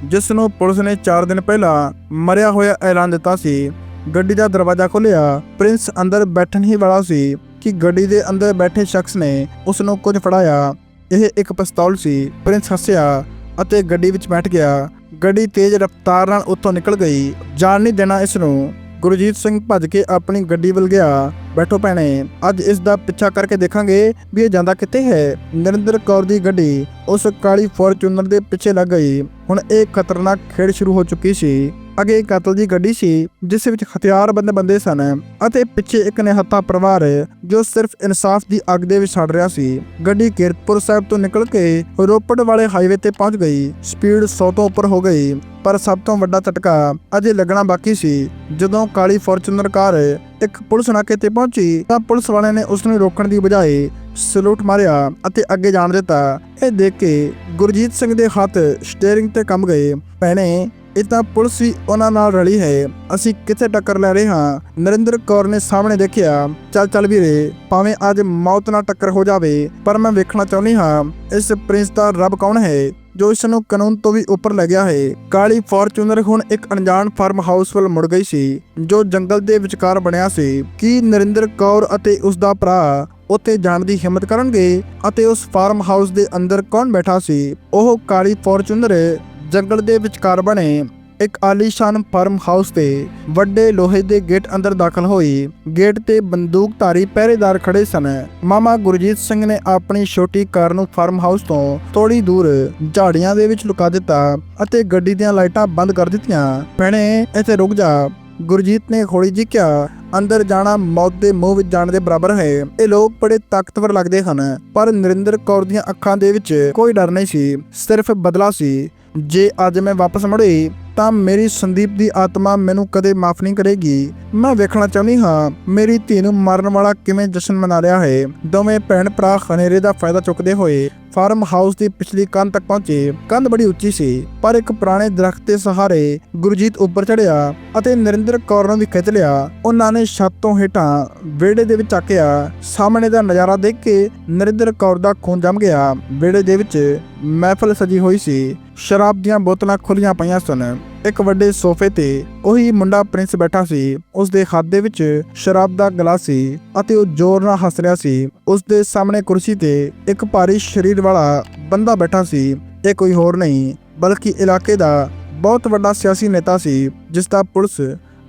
ਜਿਸ ਨੂੰ ਪੁਲਿਸ ਨੇ 4 ਦਿਨ ਪਹਿਲਾਂ ਮਰਿਆ ਹੋਇਆ ਐਲਾਨ ਦਿੱਤਾ ਸੀ। ਗੱਡੀ ਦਾ ਦਰਵਾਜ਼ਾ ਖੋਲ੍ਹਿਆ, ਪ੍ਰਿੰਸ ਅੰਦਰ ਬੈਠਣ ਹੀ ਵਾਲਾ ਸੀ ਕਿ ਗੱਡੀ ਦੇ ਅੰਦਰ ਬੈਠੇ ਸ਼ਖਸ ਨੇ ਉਸ ਨੂੰ ਕੁਝ ਫੜਾਇਆ। ਇਹ ਇੱਕ ਪਿਸਤੌਲ ਸੀ। ਪ੍ਰਿੰਸ ਹੱਸਿਆ ਅਤੇ ਗੱਡੀ ਵਿੱਚ ਬੈਠ ਗਿਆ। ਗੱਡੀ ਤੇਜ਼ ਰਫ਼ਤਾਰ ਨਾਲ ਉੱਥੋਂ ਨਿਕਲ ਗਈ। ਜਾਣ ਨਹੀਂ ਦੇਣਾ ਇਸ ਨੂੰ ਗੁਰਜੀਤ ਸਿੰਘ ਭੱਜ ਕੇ ਆਪਣੀ ਗੱਡੀ ਵੱਲ ਗਿਆ। ਬੈਠੋ ਭੈਣੇ, ਅੱਜ ਇਸ ਦਾ ਪਿੱਛਾ ਕਰਕੇ ਦੇਖਾਂਗੇ ਵੀ ਇਹ ਜਾਂਦਾ ਕਿੱਥੇ ਹੈ। ਨਰਿੰਦਰ ਕੌਰ ਦੀ ਗੱਡੀ ਉਸ ਕਾਲੀ ਫੋਰਚੂਨਰ ਦੇ ਪਿੱਛੇ ਲੱਗ ਗਈ। ਹੁਣ ਇਹ ਖਤਰਨਾਕ ਖੇਡ ਸ਼ੁਰੂ ਹੋ ਚੁੱਕੀ ਸੀ। ਅੱਗੇ ਇੱਕ ਕਤਲ ਦੀ ਗੱਡੀ ਸੀ, ਜਿਸ ਵਿੱਚ ਹਥਿਆਰਬੰਦ ਬੰਦੇ ਸਨ ਅਤੇ ਪਿੱਛੇ ਇੱਕ ਨਿਹੱਤਾ ਪਰਿਵਾਰ ਜੋ ਸਿਰਫ ਇਨਸਾਫ ਦੀ ਅੱਗ ਦੇ ਵਿੱਚ ਸੜ ਰਿਹਾ ਸੀ। ਗੱਡੀ ਕੀਰਤਪੁਰ ਸਾਹਿਬ ਤੋਂ ਨਿਕਲ ਕੇ ਰੋਪੜ ਵਾਲੇ ਹਾਈਵੇ ਤੇ ਪਹੁੰਚ ਗਈ। ਸਪੀਡ 100 ਤੋਂ ਉੱਪਰ ਹੋ ਗਈ, ਪਰ ਸਭ ਤੋਂ ਵੱਡਾ ਝਟਕਾ ਅਜੇ ਲੱਗਣਾ ਬਾਕੀ ਸੀ। ਜਦੋਂ ਕਾਲੀ ਫੋਰਚੂਨਰ ਕਾਰ ਇੱਕ ਪੁਲਿਸ ਨਾਕੇ ਤੇ ਪਹੁੰਚੀ, ਤਾਂ ਪੁਲਿਸ ਵਾਲਿਆਂ ਨੇ ਉਸ ਨੂੰ ਰੋਕਣ ਦੀ ਬਜਾਏ ਸਲੂਟ ਮਾਰਿਆ ਅਤੇ ਅੱਗੇ ਜਾਣ ਦਿੱਤਾ। ਇਹ ਦੇਖ ਕੇ ਗੁਰਜੀਤ ਸਿੰਘ ਦੇ ਹੱਥ ਸਟੀਅਰਿੰਗ ਤੇ ਕੰਮ ਗਏ। ਭੈਣੇ ਇਹ ਤਾਂ ਪੁਲਿਸ ਵੀ ਉਹਨਾਂ ਨਾਲ ਰਲੀ ਹੈ। ਅਸੀਂ ਕਿੱਥੇ ਟੱਕਰ ਲੈ ਰਹੇ ਹਾਂ? ਨਰਿੰਦਰ ਕੌਰ ਨੇ ਸਾਹਮਣੇ ਦੇਖਿਆ, ਚੱਲ ਚੱਲ ਵੀਰੇ, ਭਾਵੇਂ ਅੱਜ ਮੌਤ ਨਾਲ ਟੱਕਰ ਹੋ ਜਾਵੇ, ਪਰ ਮੈਂ ਵੇਖਣਾ ਚਾਹੁੰਦੀ ਹਾਂ, ਇਸ ਪ੍ਰਿੰਸ ਦਾ ਰੱਬ ਕੌਣ ਹੈ, ਜੋ ਇਸ ਨੂੰ ਕਾਨੂੰਨ ਤੋਂ ਵੀ ਉੱਪਰ ਲੈ ਗਿਆ ਹੈ। ਕਾਲੀ ਫੋਰਚੂਨਰ ਹੁਣ ਇੱਕ ਅਣਜਾਣ ਫਾਰਮ ਹਾਊਸ ਵੱਲ ਮੁੜ ਗਈ ਸੀ, ਜੋ ਜੰਗਲ ਦੇ ਵਿਚਕਾਰ ਬਣਿਆ ਸੀ। ਕੀ ਨਰਿੰਦਰ ਕੌਰ ਅਤੇ ਉਸ ਦਾ ਭਰਾ ਉੱਥੇ ਜਾਣ ਦੀ ਹਿੰਮਤ ਕਰਨਗੇ? ਅਤੇ ਉਸ ਫਾਰਮ ਹਾਊਸ ਦੇ ਅੰਦਰ ਕੌਣ ਬੈਠਾ ਸੀ? ਉਹ ਕਾਲੀ ਫੋਰਚੂਨਰ ਜੰਗਲ ਦੇ ਵਿਚਕਾਰ ਬਣੇ ਇੱਕ ਆਲੀਸ਼ਾਨ ਫਾਰਮ ਹਾਊਸ ਤੇ ਵੱਡੇ ਲੋਹੇ ਦੇ ਗੇਟ ਅੰਦਰ ਦਾਖਲ ਹੋਈ। ਗੇਟ ਤੇ ਬੰਦੂਕਧਾਰੀ ਪਹਿਰੇਦਾਰ ਖੜੇ ਸਨ। ਮਾਮਾ ਗੁਰਜੀਤ ਸਿੰਘ ਨੇ ਆਪਣੀ ਛੋਟੀ ਕਾਰ ਨੂੰ ਫਾਰਮ ਹਾਊਸ ਤੋਂ ਥੋੜੀ ਦੂਰ ਝਾੜੀਆਂ ਦੇ ਵਿੱਚ ਲੁਕਾ ਦਿੱਤਾ ਅਤੇ ਗੱਡੀ ਦੀਆਂ ਲਾਈਟਾਂ ਬੰਦ ਕਰ ਦਿੱਤੀਆਂ। ਭੈਣੇ, ਇੱਥੇ ਰੁਕ ਜਾ। ਗੁਰਜੀਤ ਨੇ ਹੌਲੀ ਜੀ ਕਿਹਾ, ਅੰਦਰ ਜਾਣਾ ਮੌਤ ਦੇ ਮੂੰਹ ਵਿੱਚ ਜਾਣ ਦੇ ਬਰਾਬਰ ਹੈ। ਇਹ ਲੋਕ ਬੜੇ ਤਾਕਤਵਰ ਲੱਗਦੇ ਹਨ, ਪਰ ਨਰਿੰਦਰ ਕੌਰ ਦੀਆਂ ਅੱਖਾਂ ਦੇ ਵਿੱਚ ਕੋਈ ਡਰ ਨਹੀਂ ਸੀ, ਸਿਰਫ ਬਦਲਾ ਸੀ। ਜੇ ਅੱਜ ਮੈਂ ਵਾਪਸ ਮੁੜੀ, ਤਾਂ ਮੇਰੀ ਸੰਦੀਪ ਦੀ ਆਤਮਾ ਮੈਨੂੰ ਕਦੇ ਮਾਫ ਨਹੀਂ ਕਰੇਗੀ। ਮੈਂ ਵੇਖਣਾ ਚਾਹੁੰਦੀ ਹਾਂ, ਮੇਰੀ ਧੀ ਨੂੰ ਮਾਰਨ ਵਾਲਾ ਕਿਵੇਂ ਜਸ਼ਨ ਮਨਾ ਰਿਹਾ ਹੈ। ਦੋਵੇਂ ਭੈਣ ਭਰਾ ਖਨੇਰੇ ਦਾ ਫਾਇਦਾ ਚੁੱਕਦੇ ਹੋਏ ਫਾਰਮ ਹਾਊਸ ਦੀ ਪਿਛਲੀ ਕੰਧ ਤੱਕ ਪਹੁੰਚੇ। ਕੰਧ ਬੜੀ ਉੱਚੀ ਸੀ, ਪਰ ਇੱਕ ਪੁਰਾਣੇ ਦਰਖਤ ਦੇ ਸਹਾਰੇ ਗੁਰਜੀਤ ਉੱਪਰ ਚੜਿਆ ਅਤੇ ਨਰਿੰਦਰ ਕੌਰ ਨੂੰ ਵੀ ਖਿੱਚ ਲਿਆ। ਉਹਨਾਂ ਨੇ ਛੱਤ ਤੋਂ ਹੇਠਾਂ ਵਿਹੜੇ ਦੇ ਵਿੱਚ ਚੱਕਿਆ ਸਾਹਮਣੇ ਦਾ ਨਜ਼ਾਰਾ ਦੇਖ ਕੇ ਨਰਿੰਦਰ ਕੌਰ ਦਾ ਖੂਨ ਜੰਮ ਗਿਆ। ਵਿਹੜੇ ਦੇ ਵਿੱਚ ਮਹਿਫਲ ਸਜੀ ਹੋਈ ਸੀ। ਸ਼ਰਾਬ ਦੀਆਂ ਬੋਤਲਾਂ ਖੁੱਲੀਆਂ ਪਈਆਂ ਸਨ। ਇੱਕ ਵੱਡੇ ਸੋਫੇ ਤੇ ਉਹੀ ਮੁੰਡਾ ਪ੍ਰਿੰਸ ਬੈਠਾ ਸੀ। ਉਸ ਦੇ ਹੱਥ ਦੇ ਵਿੱਚ ਸ਼ਰਾਬ ਦਾ ਗਲਾਸ ਸੀ ਅਤੇ ਉਹ ਜ਼ੋਰ ਨਾਲ ਹੱਸ ਰਿਹਾ ਸੀ। ਉਸ ਦੇ ਸਾਹਮਣੇ ਕੁਰਸੀ ਤੇ ਇੱਕ ਭਾਰੀ ਸਰੀਰ ਵਾਲਾ ਬੰਦਾ ਬੈਠਾ ਸੀ। ਇਹ ਕੋਈ ਹੋਰ ਨਹੀਂ, ਬਲਕਿ ਇਲਾਕੇ ਦਾ ਬਹੁਤ ਵੱਡਾ ਸਿਆਸੀ ਨੇਤਾ ਸੀ, ਜਿਸ ਦਾ ਪੁਲਿਸ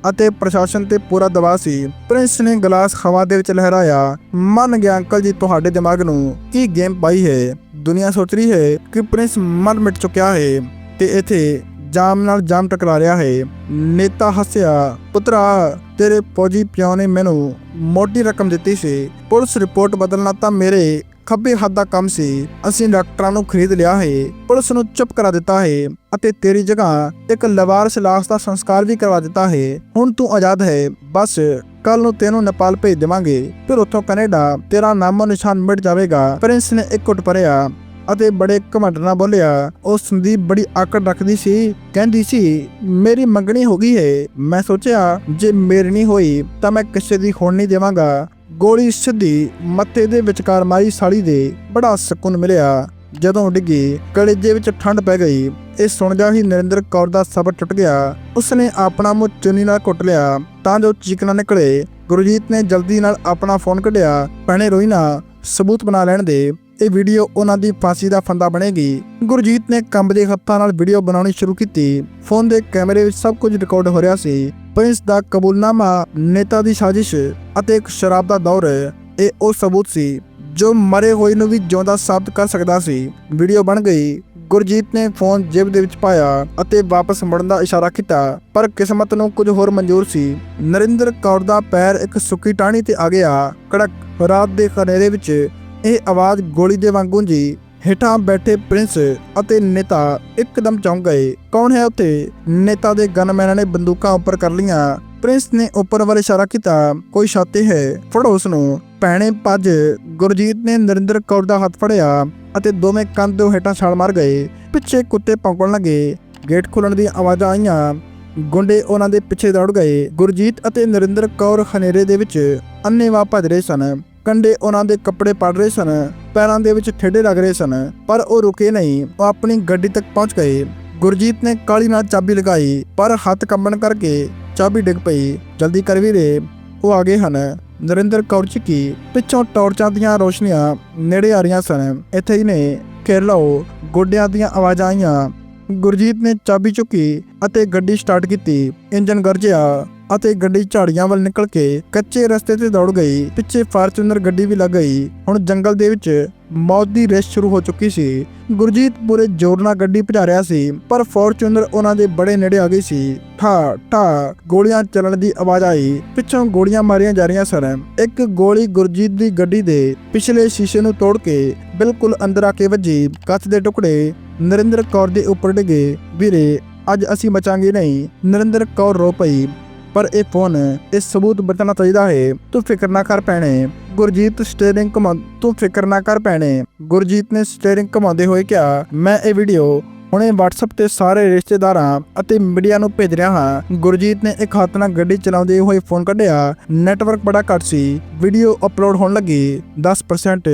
ਅਤੇ ਪ੍ਰਸ਼ਾਸਨ ਤੇ ਪੂਰਾ ਦਬਾਅ ਸੀ। ਪ੍ਰਿੰਸ ਨੇ ਗਲਾਸ ਹਵਾ ਦੇ ਵਿੱਚ ਲਹਿਰਾਇਆ, ਮੰਨ ਗਿਆ ਅੰਕਲ ਜੀ, ਤੁਹਾਡੇ ਦਿਮਾਗ ਨੂੰ ਕੀ ਗੇਮ ਪਾਈ ਹੈ? ਦੁਨੀਆ ਸੋਚ ਰਹੀ ਹੈ ਕਿ ਪ੍ਰਿੰਸ ਮਰ ਮਿਟ ਚੁੱਕਿਆ ਹੈ ਤੇ ਇੱਥੇ ਜਾਮ ਨਾਲ ਜਾਮ ਟਕਰਾ ਰਿਹਾ ਹੈ। ਨੇਤਾ ਹੱਸਿਆ, ਪੁੱਤਰਾ, ਤੇਰੇ ਫੌਜੀ ਪਿਓ ਨੇ ਮੈਨੂੰ ਮੋਟੀ ਰਕਮ ਦਿੱਤੀ ਸੀ। ਪੁਲਿਸ ਰਿਪੋਰਟ ਬਦਲਣਾ ਤਾਂ ਮੇਰੇ ਖੱਬੇ ਹੱਥ ਦਾ ਕੰਮ ਸੀ। ਅਸੀਂ ਡਾਕਟਰਾਂ ਨੂੰ ਖਰੀਦ ਲਿਆ ਹੈ। ਪੁਲਿਸ ਨੂੰ ਚੁੱਪ ਕਰਾ ਦਿੱਤਾ ਹੈ ਅਤੇ ਤੇਰੀ ਜਗ੍ਹਾ ਇੱਕ ਲਵਾਰਸ ਲਾਸ਼ ਦਾ ਸੰਸਕਾਰ ਵੀ ਕਰਵਾ ਦਿੱਤਾ ਹੈ। ਹੁਣ ਤੂੰ ਆਜ਼ਾਦ ਹੈ। ਬਸ ਕੱਲ ਨੂੰ ਤੈਨੂੰ ਨੇਪਾਲ ਭੇਜ ਦੇਵਾਂਗੇ। ਫਿਰ ਉੱਥੋਂ ਕੈਨੇਡਾ ਤੇਰਾ ਨਾਮੋ ਨਿਸ਼ਾਨ ਮਿਟ ਜਾਵੇਗਾ। ਪ੍ਰਿੰਸ ਨੇ ਇੱਕ ਘੁੱਟ ਭਰਿਆ। ਅਤੇ ਬੜੇ ਘਮੰਡ ਨਾਲ ਬੋਲਿਆ, ਉਹ ਸੰਦੀਪ ਬੜੀ ਆਕੜ ਰੱਖਦੀ ਸੀ, ਕਹਿੰਦੀ ਸੀ, ਮੇਰੀ ਮੰਗਣੀ ਹੋ ਗਈ ਹੈ ਮੈਂ ਸੋਚਿਆ, ਜੇ ਮੇਰੀ ਨਹੀਂ ਹੋਈ, ਤਾਂ ਮੈਂ ਕਿਸੇ ਦੀ ਹੋਣ ਨਹੀਂ ਦੇਵਾਂਗਾ। ਗੋਲੀ ਸਿੱਧੀ ਮੱਥੇ ਦੇ ਵਿਚਕਾਰ ਮਾਰੀ ਸਾਲੀ ਦੇ ਬੜਾ ਸਕੂਨ ਮਿਲਿਆ। ਜਦੋਂ ਡਿੱਗੀ, ਕਲੇਜੇ ਵਿੱਚ ਠੰਡ ਪੈ ਗਈ। ਇਹ ਸੁਣਦਿਆਂ ਹੀ ਨਰਿੰਦਰ ਕੌਰ ਦਾ ਸਬਰ ਟੁੱਟ ਗਿਆ। ਉਸਨੇ ਆਪਣਾ ਮੂੰਹ ਚੁੰਨੀ ਨਾਲ ਘੁੱਟ ਲਿਆ, ਤਾਂ ਜੋ ਚੀਕਣਾ ਨਿਕਲੇ। ਗੁਰਜੀਤ ਨੇ ਜਲਦੀ ਨਾਲ ਆਪਣਾ ਫੋਨ ਕੱਢਿਆ, ਭੈਣੇ ਰੋਈ ਨਾ, ਸਬੂਤ ਬਣਾ ਲੈਣ ਦੇ। ਇਹ ਵੀਡੀਓ ਉਹਨਾਂ ਦੀ ਫਾਂਸੀ ਦਾ ਫੰਦਾ ਬਣੇਗੀ। ਗੁਰਜੀਤ ਨੇ ਕੰਬਦੇ ਹੱਥਾਂ ਨਾਲ ਵੀਡੀਓ ਬਣਾਉਣੀ ਸ਼ੁਰੂ ਕੀਤੀ। ਫੋਨ ਦੇ ਕੈਮਰੇ ਵਿੱਚ ਸਭ ਕੁਝ ਰਿਕਾਰਡ ਹੋ ਰਿਹਾ ਸੀ। ਪ੍ਰਿੰਸ ਦਾ ਕਬੂਲਨਾਮਾ, ਨੇਤਾ ਦੀ ਸਾਜ਼ਿਸ਼ ਅਤੇ ਇੱਕ ਸ਼ਰਾਬ ਦਾ ਦੌਰ, ਇਹ ਉਹ ਸਬੂਤ ਸੀ ਜੋ ਮਰੇ ਹੋਏ ਨੂੰ ਵੀ ਜਿਉਂਦਾ ਸਾਬਤ ਕਰ ਸਕਦਾ ਸੀ। ਵੀਡੀਓ ਬਣ ਗਈ। ਗੁਰਜੀਤ ਨੇ ਫੋਨ ਜੇਬ ਦੇ ਵਿੱਚ ਪਾਇਆ ਅਤੇ ਵਾਪਸ ਮੁੜਨ ਦਾ ਇਸ਼ਾਰਾ ਕੀਤਾ, ਪਰ ਕਿਸਮਤ ਨੂੰ ਕੁਝ ਹੋਰ ਮਨਜ਼ੂਰ ਸੀ। ਨਰਿੰਦਰ ਕੌਰ ਦਾ ਪੈਰ ਇੱਕ ਸੁੱਕੀ ਟਾਹਣੀ ਤੇ ਆ ਗਿਆ। ਕੜਕ ਰਾਤ ਦੇ ਹਨੇਰੇ ਵਿੱਚ ਇਹ ਆਵਾਜ਼ ਗੋਲੀ ਦੇ ਵਾਂਗ ਜੀ। ਹੇਠਾਂ ਬੈਠੇ ਪ੍ਰਿੰਸ ਅਤੇ ਨੇਤਾ ਇੱਕਦਮ ਚੌਂਕ ਗਏ। ਕੌਣ ਹੈ ਉੱਥੇ? ਨੇਤਾ ਦੇ ਗਨਮੈਨਾਂ ਨੇ ਬੰਦੂਕਾਂ ਉੱਪਰ ਕਰ ਲੀਆਂ ਪ੍ਰਿੰਸ ਨੇ ਉੱਪਰ ਵੱਲ ਇਸ਼ਾਰਾ ਕੀਤਾ। ਕੋਈ ਛਾਤੇ ਹੈ? ਫੜੋ ਉਸ ਨੂੰ ਭੈਣੇ ਭੱਜ। ਗੁਰਜੀਤ ਨੇ ਨਰਿੰਦਰ ਕੌਰ ਦਾ ਹੱਥ ਫੜਿਆ ਅਤੇ ਦੋਵੇਂ ਕੰਧ ਹੇਠਾਂ ਛਾਲ ਮਾਰ ਗਏ। ਪਿੱਛੇ ਕੁੱਤੇ ਭੌਂਕਣ ਲੱਗੇ। ਗੇਟ ਖੋਲਣ ਦੀਆਂ ਆਵਾਜ਼ਾਂ ਆਈਆਂ। ਗੁੰਡੇ ਉਹਨਾਂ ਦੇ ਪਿੱਛੇ ਦੌੜ ਗਏ। ਗੁਰਜੀਤ ਅਤੇ ਨਰਿੰਦਰ ਕੌਰ ਹਨੇਰੇ ਦੇ ਵਿੱਚ ਅੰਨੇਵਾਹ ਭੱਜ ਰਹੇ ਸਨ। ਕੰਡੇ ਉਹਨਾਂ ਦੇ ਕੱਪੜੇ ਪੜ ਰਹੇ ਸਨ, ਪੈਰਾਂ ਦੇ ਵਿੱਚ ਠੇਡੇ ਲੱਗ ਰਹੇ ਸਨ, ਪਰ ਉਹ ਰੁਕੇ ਨਹੀਂ, ਉਹ ਆਪਣੀ ਗੱਡੀ ਤੱਕ ਪਹੁੰਚ ਗਏ। ਗੁਰਜੀਤ ਨੇ ਕਾਲੀ ਨਾਲ ਚਾਬੀ ਲਗਾਈ, ਪਰ ਹੱਥ ਕੰਬਣ ਕਰਕੇ ਚਾਬੀ ਡਿੱਗ ਪਈ। ਜਲਦੀ ਕਰ ਵੀਰੇ। ਉਹ ਆ ਗਏ ਹਨ। ਨਰਿੰਦਰ ਕੌਰ ਚਿੱਕੀ ਪਿੱਛੋਂ ਟਾਰਚਾਂ ਦੀਆਂ ਰੋਸ਼ਨੀਆਂ ਨੇੜੇ ਆ ਰਹੀਆਂ ਸਨ। ਇੱਥੇ ਹੀ ਨੇ ਘੇਰ ਲਓ, ਗੋਡਿਆਂ ਦੀਆਂ ਆਵਾਜ਼ਾਂ ਆਈਆਂ। ਗੁਰਜੀਤ ਨੇ ਚਾਬੀ ਚੁੱਕੀ ਅਤੇ ਗੱਡੀ ਸਟਾਰਟ ਕੀਤੀ। ਇੰਜਨ ਗਰਜਿਆ। ਅਤੇ ਗੱਡੀ ਝਾੜੀਆਂ ਵੱਲ ਨਿਕਲ ਕੇ ਕੱਚੇ ਰਸਤੇ ਤੇ ਦੌੜ ਗਈ। ਪਿੱਛੇ ਫਾਰਚੂਨਰ ਗੱਡੀ ਵੀ ਲੱਗ ਗਈ। ਹੁਣ ਜੰਗਲ ਦੇ ਵਿੱਚ ਮੌਤ ਦੀ ਰੇਸ ਸ਼ੁਰੂ ਹੋ ਚੁੱਕੀ ਸੀ। ਗੁਰਜੀਤ ਪੂਰੇ ਜ਼ੋਰ ਨਾਲ ਗੱਡੀ ਭਜਾ ਰਿਹਾ ਸੀ, ਪਰ ਫੋਰਚੂਨਰ ਉਹਨਾਂ ਦੇ ਬੜੇ ਨੇੜੇ ਆ ਗਈ ਸੀ। ਠਾ ਠਾ, ਗੋਲੀਆਂ ਚੱਲਣ ਦੀ ਆਵਾਜ਼ ਆਈ। ਪਿੱਛੋਂ ਗੋਲੀਆਂ ਮਾਰੀਆਂ ਜਾ ਰਹੀਆਂ ਸਨ। ਇੱਕ ਗੋਲੀ ਗੁਰਜੀਤ ਦੀ ਗੱਡੀ ਦੇ ਪਿਛਲੇ ਸ਼ੀਸ਼ੇ ਨੂੰ ਤੋੜ ਕੇ ਬਿਲਕੁਲ ਅੰਦਰ ਆ ਕੇ ਵੱਜੀ। ਕੱਚ ਦੇ ਟੁਕੜੇ ਨਰਿੰਦਰ ਕੌਰ ਦੇ ਉੱਪਰ ਡਿੱਗੇ। ਵੀਰੇ, ਅੱਜ ਅਸੀਂ ਬਚਾਂਗੇ ਨਹੀਂ। ਨਰਿੰਦਰ ਕੌਰ ਰੋ ਪਈ। ਪਰ ਇਹ ਫੋਨ ਇਹ ਸਬੂਤ ਬਚਣਾ ਚਾਹੀਦਾ ਹੈ। ਤੂੰ ਫਿਕਰ ਨਾ ਕਰ ਪੈਣੇ ਗੁਰਜੀਤ ਸਟੀਅਰਿੰਗ ਘੁਮਾ ਤੂੰ ਫਿਕਰ ਨਾ ਕਰ ਪੈਣੇ ਗੁਰਜੀਤ ਨੇ ਸਟੀਅਰਿੰਗ ਘੁਮਾਉਂਦੇ ਹੋਏ ਕਿਹਾ, ਮੈਂ ਇਹ ਵੀਡੀਓ ਹੁਣੇ WhatsApp ਤੇ ਸਾਰੇ ਰਿਸ਼ਤੇਦਾਰਾਂ ਅਤੇ ਮੀਡੀਆ ਨੂੰ ਭੇਜ ਰਿਹਾ ਹਾਂ। ਗੁਰਜੀਤ ਨੇ ਇੱਕ ਹੱਥ ਨਾਲ ਗੱਡੀ ਚਲਾਉਂਦੇ ਹੋਏ ਫੋਨ ਕੱਢਿਆ। ਨੈਟਵਰਕ ਬੜਾ ਘੱਟ ਸੀ। ਵੀਡੀਓ ਅਪਲੋਡ ਹੋਣ ਲੱਗੀ। 10%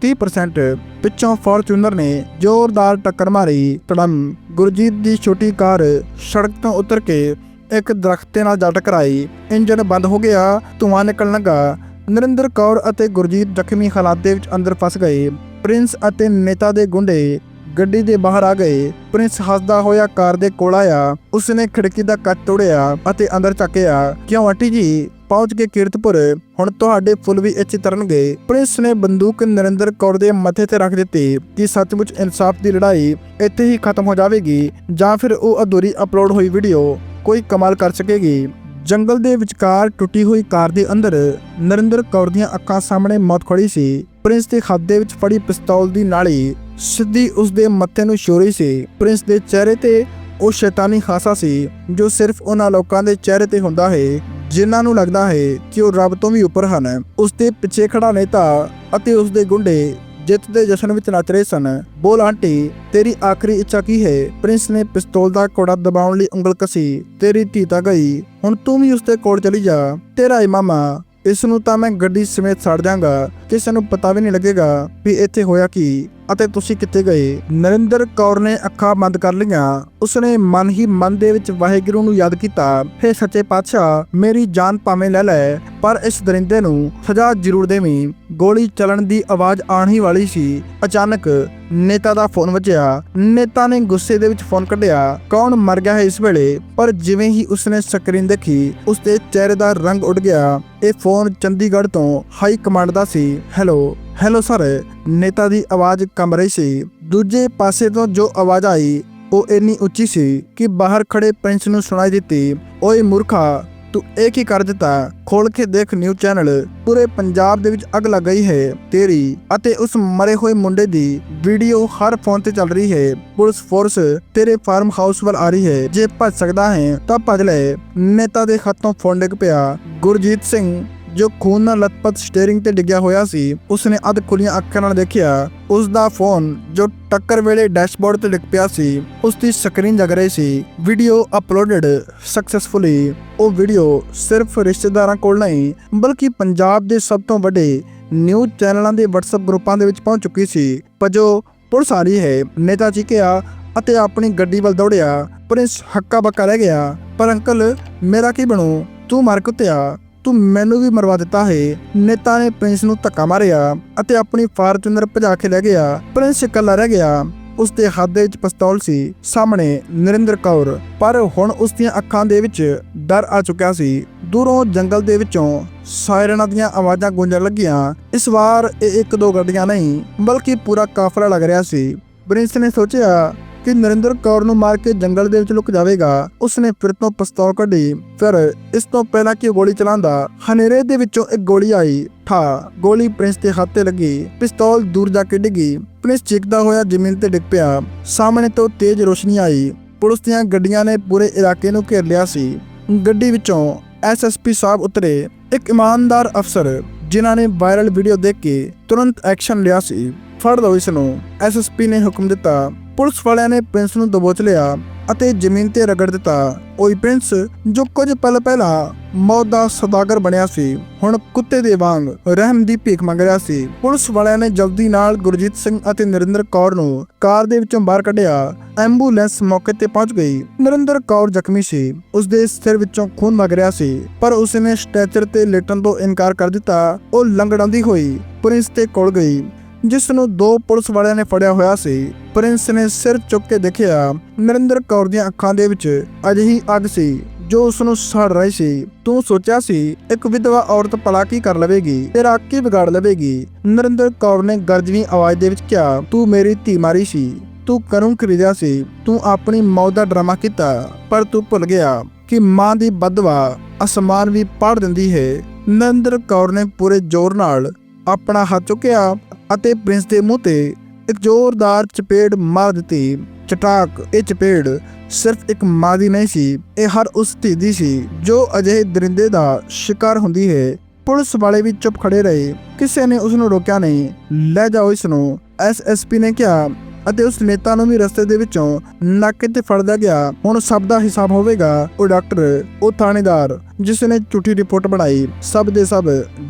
30% ਪਿੱਛੋਂ ਫੋਰਚੂਨਰ ਨੇ ਜ਼ੋਰਦਾਰ ਟੱਕਰ ਮਾਰੀ। ਤੜਮ। ਗੁਰਜੀਤ ਦੀ ਛੋਟੀ ਕਾਰ ਸੜਕ ਤੋਂ ਉਤਰ ਕੇ ਇੱਕ ਦਰਖਤ ਦੇ ਨਾਲ ਜੱਟ ਕਰਾਈ ਇੰਜਨ ਬੰਦ ਹੋ ਗਿਆ, ਧੂਆਂ ਨਿਕਲਣ ਲੱਗਾ। ਨਰਿੰਦਰ ਕੌਰ ਅਤੇ ਗੁਰਜੀਤ ਜ਼ਖਮੀ ਹਾਲਾਤ ਦੇ ਵਿੱਚ ਅੰਦਰ ਫਸ ਗਏ। ਪ੍ਰਿੰਸ ਅਤੇ ਨੇਤਾ ਦੇ ਗੁੰਡੇ ਗੱਡੀ ਦੇ ਬਾਹਰ ਆ ਗਏ। ਪ੍ਰਿੰਸ ਹੱਸਦਾ ਹੋਇਆ ਕਾਰ ਦੇ ਕੋਲ ਆਇਆ। ਉਸਨੇ ਖਿੜਕੀ ਦਾ ਕੱਚ ਤੋੜਿਆ ਅਤੇ ਅੰਦਰ ਚੱਕਿਆ। ਕਿਉਂ ਆਟੀ ਜੀ? ਪਹੁੰਚ ਕੇ ਕੀਰਤਪੁਰ। ਹੁਣ ਤੁਹਾਡੇ ਫੁੱਲ ਵੀ ਇੱਥੇ ਤਰਨਗੇ। ਪ੍ਰਿੰਸ ਨੇ ਬੰਦੂਕ ਨਰਿੰਦਰ ਕੌਰ ਦੇ ਮੱਥੇ ਤੇ ਰੱਖ ਦਿੱਤੀ ਕਿ ਸੱਚਮੁੱਚ ਇਨਸਾਫ ਦੀ ਲੜਾਈ ਇੱਥੇ ਹੀ ਖਤਮ ਹੋ ਜਾਵੇਗੀ ਜਾਂ ਫਿਰ ਉਹ ਅਧੂਰੀ ਅਪਲੋਡ ਹੋਈ ਵੀਡੀਓ। ਕੋਈ ਕਮਾਲ ਕਰ ਸਕੇਗੀ। ਜੰਗਲ ਦੇ ਵਿਚਕਾਰ ਟੁੱਟੀ ਹੋਈ ਕਾਰ ਦੇ ਅੰਦਰ ਨਰਿੰਦਰ ਕੌਰ ਦੀਆਂ ਅੱਖਾਂ ਸਾਹਮਣੇ ਮੌਤ ਖੜੀ ਸੀ। ਪ੍ਰਿੰਸ ਦੇ ਹੱਥ ਦੇ ਵਿੱਚ ਫੜੀ ਪਿਸਤੌਲ ਦੀ ਨਾਲੀ ਸਿੱਧੀ ਉਸ ਦੇ ਮੱਥੇ ਨੂੰ ਛੋ ਰਹੀ ਸੀ। ਪ੍ਰਿੰਸ ਦੇ ਚਿਹਰੇ ਤੇ ਉਹ ਸ਼ੈਤਾਨੀ ਖਾਸਾ ਸੀ, ਜੋ ਸਿਰਫ ਉਹਨਾਂ ਲੋਕਾਂ ਦੇ ਚਿਹਰੇ ਤੇ ਹੁੰਦਾ ਹੈ, ਜਿਨ੍ਹਾਂ ਨੂੰ ਲੱਗਦਾ ਹੈ ਕਿ ਉਹ ਰੱਬ ਤੋਂ ਵੀ ਉੱਪਰ ਹਨ। ਉਸ ਦੇ ਪਿੱਛੇ ਖੜਾ ਨੇਤਾ ਅਤੇ ਉਸ ਦੇ ਗੁੰਡੇ ਜਿੱਤ ਦੇ ਜਸ਼ਨ ਵਿੱਚ ਨੱਚ ਰਹੇ ਸਨ। ਬੋਲ, ਆਂਟੀ, ਤੇਰੀ ਆਖਰੀ ਇੱਛਾ ਕੀ ਹੈ? ਪ੍ਰਿੰਸ ਨੇ ਪਿਸਤੌਲ ਦਾ ਕੋੜਾ ਦਬਾਉਣ ਲਈ ਉਂਗਲ ਕਸੀ। ਤੇਰੀ ਧੀ ਤਾਂ ਗਈ, ਹੁਣ ਤੂੰ ਵੀ ਉਸ ਦੇ ਕੋਲ ਚਲੀ ਜਾ। ਤੇਰਾ ਹੀ ਮਾਮਾ ਇਸ ਨੂੰ ਤਾਂ ਮੈਂ ਗੱਡੀ ਸਮੇਤ ਸੜ ਜਾਵਾਂਗਾ ਕਿਸੇ ਨੂੰ ਪਤਾ ਵੀ ਨਹੀਂ ਲੱਗੇਗਾ ਵੀ ਇੱਥੇ ਹੋਇਆ ਕੀ ਅਤੇ ਤੁਸੀਂ ਕਿੱਥੇ ਗਏ। ਨਰਿੰਦਰ ਕੌਰ ਨੇ ਅੱਖਾਂ ਬੰਦ ਕਰ ਲਈਆਂ। ਉਸਨੇ ਮਨ ਹੀ ਮਨ ਦੇ ਵਿੱਚ ਵਾਹਿਗੁਰੂ ਨੂੰ ਯਾਦ ਕੀਤਾ ਫੇ ਸੱਚੇ ਪਾਤਸ਼ਾਹ, ਮੇਰੀ ਜਾਨ ਭਾਵੇਂ ਲੈ ਲੈ, ਪਰ ਇਸ ਦਰਿੰਦੇ ਨੂੰ ਸਜ਼ਾ ਜ਼ਰੂਰ ਦੇਵੀਂ। ਗੋਲੀ ਚੱਲਣ ਦੀ ਆਵਾਜ਼ ਆਣ ਹੀ ਵਾਲੀ ਸੀ। ਅਚਾਨਕ ਨੇਤਾ ਦਾ ਫੋਨ ਵੱਜਿਆ। ਨੇਤਾ ਨੇ ਗੁੱਸੇ ਦੇ ਵਿੱਚ ਫੋਨ ਕੱਢਿਆ, ਕੌਣ ਮਰ ਗਿਆ ਹੈ ਇਸ ਵੇਲੇ? ਪਰ ਜਿਵੇਂ ਹੀ ਉਸਨੇ ਸਕਰੀਨ ਦੇਖੀ, ਉਸਦੇ ਚਿਹਰੇ ਦਾ ਰੰਗ ਉੱਡ ਗਿਆ। ਇਹ ਫੋਨ ਚੰਡੀਗੜ੍ਹ ਤੋਂ ਹਾਈ ਕਮਾਂਡ ਦਾ ਸੀ। Hello hello sir. ਨੇਤਾ ਦੀ ਆਵਾਜ਼ ਕੰਬ ਰਹੀ ਸੀ। ਦੂਜੇ ਪਾਸੇ ਤੋਂ ਜੋ ਆਵਾਜ਼ ਆਈ, ਉਹ ਇੰਨੀ ਉੱਚੀ ਸੀ ਕਿ ਬਾਹਰ ਖੜੇ ਪ੍ਰਿੰਸ ਨੂੰ ਸੁਣਾਈ ਦਿੱਤੀ, ਓਏ ਮੂਰਖਾ ਤੂੰ ਇਹ ਕੀ ਕਰ ਦਿੱਤਾ? ਖੋਲ ਕੇ ਦੇਖ ਨਿਊ ਚੈਨਲ ਪੂਰੇ ਪੰਜਾਬ ਦੇ ਵਿੱਚ ਅੱਗ ਲੱਗ ਗਈ ਹੈ, ਤੇਰੀ ਅਤੇ ਉਸ ਮਰੇ ਹੋਏ ਮੁੰਡੇ ਦੀ ਵੀਡੀਓ ਹਰ ਫੋਨ ਤੇ ਚੱਲ ਰਹੀ ਹੈ। ਪੁਲਿਸ ਫੋਰਸ ਤੇਰੇ ਫਾਰਮ ਹਾਊਸ ਵੱਲ ਆ ਰਹੀ ਹੈ। ਜੇ ਭੱਜ ਸਕਦਾ ਹੈ ਤਾਂ ਭੱਜ ਲੈ। ਨੇਤਾ ਦੇ ਹੱਥੋਂ ਫੋਨ ਡਿੱਗ ਪਿਆ। ਗੁਰਜੀਤ ਸਿੰਘ ਜੋ ਖੂਨ ਨਾਲ ਲਤਪਤ ਸਟੀਅਰਿੰਗ ਤੇ ਡਿੱਗਿਆ ਹੋਇਆ ਸੀ, ਉਸਨੇ ਅੱਧ ਖੁੱਲੀਆਂ ਅੱਖਾਂ ਨਾਲ ਦੇਖਿਆ ਉਸ ਦਾ ਫੋਨ ਜੋ ਟੱਕਰ ਵੇਲੇ ਡੈਸ਼ਬੋਰਡ ਤੇ ਡਿੱਗ ਪਿਆ ਸੀ ਉਸ ਦੀ ਸਕਰੀਨ ਜਗ ਰਹੀ ਸੀ। ਵੀਡੀਓ ਅਪਲੋਡਡ ਸਕਸੈਸਫੁਲੀ ਉਹ ਵੀਡੀਓ ਸਿਰਫ ਰਿਸ਼ਤੇਦਾਰਾਂ ਕੋਲ ਨਹੀਂ, ਬਲਕਿ ਪੰਜਾਬ ਦੇ ਸਭ ਤੋਂ ਵੱਡੇ ਨਿਊਜ਼ ਚੈਨਲਾਂ ਦੇ WhatsApp ਗਰੁੱਪਾਂ ਦੇ ਵਿੱਚ ਪਹੁੰਚ ਚੁੱਕੀ ਸੀ। ਪਜੋ ਪੁਲਿਸ ਆ ਰਹੀ ਹੈ। ਨੇਤਾ ਚੀਕਿਆ ਅਤੇ ਆਪਣੀ ਗੱਡੀ ਵੱਲ ਦੌੜਿਆ। ਪ੍ਰਿੰਸ ਹੱਕਾ ਬੱਕਾ ਰਹਿ ਗਿਆ। ਪਰ ਅੰਕਲ, ਮੇਰਾ ਕੀ ਬਣੂ? ਤੂੰ ਮਰ ਕੁੱਤਿਆ। ਤੂੰ ਮੈਨੂੰ ਵੀ ਮਰਵਾ ਦਿੱਤਾ ਹੈ। ਨੇਤਾ ਨੇ ਪ੍ਰਿੰਸ ਨੂੰ ਧੱਕਾ ਮਾਰਿਆ ਅਤੇ ਆਪਣੀ ਫਾਰਚੂਨਰ ਭਜਾ ਕੇ ਲੈ ਗਿਆ। ਪ੍ਰਿੰਸ ਇਕੱਲਾ ਰਹਿ ਗਿਆ। ਉਸ ਦੇ ਹੱਥ ਦੇ ਵਿੱਚ ਪਿਸਤੌਲ ਸੀ, ਸਾਹਮਣੇ ਨਰਿੰਦਰ ਕੌਰ। ਪਰ ਹੁਣ ਉਸ ਦੀਆਂ ਅੱਖਾਂ ਦੇ ਵਿੱਚ ਡਰ ਆ ਚੁੱਕਿਆ ਸੀ। ਦੂਰੋਂ ਜੰਗਲ ਦੇ ਵਿੱਚੋਂ ਸਾਇਰਨਾਂ ਦੀਆਂ ਆਵਾਜ਼ਾਂ ਗੂੰਜਣ ਲੱਗੀਆਂ। ਇਸ ਵਾਰ ਇਹ ਇੱਕ ਦੋ ਗੱਡੀਆਂ ਨਹੀਂ, ਬਲਕਿ ਪੂਰਾ ਕਾਫਲਾ ਲੱਗ ਰਿਹਾ ਸੀ। ਪ੍ਰਿੰਸ ਨੇ ਸੋਚਿਆ ਕਿ ਨਰਿੰਦਰ ਕੌਰ ਨੂੰ ਮਾਰ ਕੇ ਜੰਗਲ ਦੇ ਵਿੱਚ ਲੁਕ ਜਾਵੇਗਾ। ਉਸਨੇ ਫਿਰ ਤੋਂ ਪਿਸਤੌਲ ਕੱਢੀ। ਫਿਰ ਇਸ ਤੋਂ ਪਹਿਲਾਂ ਕਿ ਗੋਲੀ ਚਲਾਉਂਦਾ, ਹਨੇਰੇ ਦੇ ਵਿੱਚੋਂ ਇੱਕ ਗੋਲੀ ਆਈ। ਠਾ, ਗੋਲੀ ਪ੍ਰਿੰਸ ਦੇ ਹੱਥ ਲੱਗੀ। ਪਿਸਤੌਲ ਦੂਰ ਜਾ ਕੇ ਡਿੱਗੀ। ਪ੍ਰਿੰਸ ਚੀਕਦਾ ਹੋਇਆ ਜ਼ਮੀਨ ਤੇ ਡਿੱਗ ਪਿਆ। ਸਾਹਮਣੇ ਤੋਂ ਤੇਜ਼ ਰੋਸ਼ਨੀ ਆਈ। ਪੁਲਿਸ ਦੀਆਂ ਗੱਡੀਆਂ ਨੇ ਪੂਰੇ ਇਲਾਕੇ ਨੂੰ ਘੇਰ ਲਿਆ ਸੀ। ਗੱਡੀ ਵਿੱਚੋਂ ਐਸਐਸਪੀ ਸਾਹਿਬ ਉਤਰੇ। ਇੱਕ ਇਮਾਨਦਾਰ ਅਫਸਰ, ਜਿਨ੍ਹਾਂ ਨੇ ਵਾਇਰਲ ਵੀਡੀਓ ਦੇਖ ਕੇ ਤੁਰੰਤ ਐਕਸ਼ਨ ਲਿਆ ਸੀ। ਫੜ ਲਓ ਇਸ ਨੂੰ। ਐਸਐਸਪੀ ਨੇ ਹੁਕਮ ਦਿੱਤਾ। ਪੁਲਿਸ ਵਾਲਿਆਂ ਨੇ ਪ੍ਰਿੰਸ ਨੂੰ ਦਬੋਚ ਲਿਆ ਅਤੇ ਜ਼ਮੀਨ ਤੇ ਰਗੜ ਦਿੱਤਾ। ਓਏ ਪ੍ਰਿੰਸ, ਜੋ ਕੁਝ ਪਲ ਪਹਿਲਾਂ ਮੌਤ ਦਾ ਸੌਦਾਗਰ ਬਣਿਆ ਸੀ, ਹੁਣ ਕੁੱਤੇ ਦੇ ਵਾਂਗ ਰਹਿਮ ਦੀ ਭੀਖ ਮੰਗ ਰਿਹਾ ਸੀ। ਪੁਲਿਸ ਵਾਲਿਆਂ ਨੇ ਜਲਦੀ ਨਾਲ ਗੁਰਜੀਤ ਸਿੰਘ ਅਤੇ ਨਰਿੰਦਰ ਕੌਰ ਨੂੰ ਕਾਰ ਦੇ ਵਿੱਚੋਂ ਬਾਹਰ ਕੱਢਿਆ। ਐਂਬੂਲੈਂਸ ਮੌਕੇ ਤੇ ਪਹੁੰਚ ਗਈ। ਨਰਿੰਦਰ ਕੌਰ ਜ਼ਖਮੀ ਸੀ। ਉਸ ਦੇ ਸਿਰ ਵਿੱਚੋਂ ਖੂਨ ਵਗ ਰਿਹਾ ਸੀ, ਪਰ ਉਸਨੇ ਸਟੈਚਰ ਤੇ ਲੇਟਣ ਤੋਂ ਇਨਕਾਰ ਕਰ ਦਿੱਤਾ। ਉਹ ਲੰਗੜਾਉਂਦੀ ਹੋਈ ਪ੍ਰਿੰਸ ਤੇ ਕੋਲ ਗਈ। ਜਿਸ ਨੂੰ ਦੋ ਪੁਲਿਸ ਵਾਲਿਆਂ ਨੇ ਫੜਿਆ ਹੋਇਆ ਸੀ, ਪ੍ਰਿੰਸ ਨੇ ਸਿਰ ਚੁੱਕ ਕੇ ਦੇਖਿਆ, ਨਰਿੰਦਰ ਕੌਰ ਦੀਆਂ ਅੱਖਾਂ ਦੇ ਵਿੱਚ ਅਜਿਹੀ ਅੱਗ ਸੀ, ਜੋ ਉਸ ਨੂੰ ਸੜ ਰਹੀ ਸੀ। ਤੂੰ ਸੋਚਿਆ ਸੀ, ਇੱਕ ਵਿਧਵਾ ਔਰਤ ਭਲਾ ਕੀ ਕਰ ਲਵੇਗੀ, ਤੇਰਾ ਕੀ ਵਿਗਾੜ ਲਵੇਗੀ? ਨਰਿੰਦਰ ਕੌਰ ਨੇ ਗਰਜਵੀਂ ਆਵਾਜ਼ ਦੇ ਵਿੱਚ ਕਿਹਾ, ਤੂੰ ਮੇਰੀ ਧੀ ਮਾਰੀ ਸੀ, ਤੂੰ ਕਰੂੰ ਖਰੀਦਿਆ ਸੀ, ਤੂੰ ਆਪਣੀ ਮੌਤ ਦਾ ਡਰਾਮਾ ਕੀਤਾ, ਪਰ ਤੂੰ ਭੁੱਲ ਗਿਆ ਕਿ ਮਾਂ ਦੀ ਬਦਵਾ ਅਸਮਾਨ ਵੀ ਪਾੜ ਦਿੰਦੀ ਹੈ। ਨਰਿੰਦਰ ਕੌਰ ਨੇ ਪੂਰੇ ਜ਼ੋਰ ਨਾਲ ਆਪਣਾ ਹੱਥ ਚੁੱਕਿਆ ਅਤੇ ਪ੍ਰਿੰਸ ਦੇ ਮੂੰਹ ਤੇ ਇੱਕ ਜ਼ੋਰਦਾਰ ਚਪੇੜ ਮਾਰ ਦਿੱਤੀ। ਚਟਾਕ, ਇਹ ਚਪੇੜ ਸਿਰਫ ਇੱਕ ਮਾਂ ਦੀ ਨਹੀਂ ਸੀ, ਇਹ ਹਰ ਉਸ ਧੀ ਦੀ ਸੀ, ਜੋ ਅਜਿਹੇ ਦਰਿੰਦੇ ਦਾ ਸ਼ਿਕਾਰ ਹੁੰਦੀ ਹੈ। ਪੁਲਿਸ ਵਾਲੇ ਵੀ ਚੁੱਪ ਖੜੇ ਰਹੇ। ਕਿਸੇ ਨੇ ਉਸ ਨੂੰ ਰੋਕਿਆ ਨਹੀਂ। ਲੈ ਜਾਓ ਇਸ ਨੂੰ ਐਸਐਸਪੀ ਨੇ ਕਿਹਾ, ਅਤੇ ਉਸ ਨੇਤਾ ਨੂੰ ਵੀ ਰਸਤੇ ਦੇ ਵਿੱਚੋਂ ਨਾਕੇ ਤੇ ਫੜਦਾ ਗਿਆ। ਹੁਣ ਸਭ ਦਾ ਹਿਸਾਬ ਹੋਵੇਗਾ। ਉਹ ਡਾਕਟਰ, ਉਹ ਥਾਣੇਦਾਰ, ਜਿਸ ਨੇ ਝੂਠੀ ਰਿਪੋਰਟ ਬਣਾਈ, ਸਭ ਦੇ ਸਭ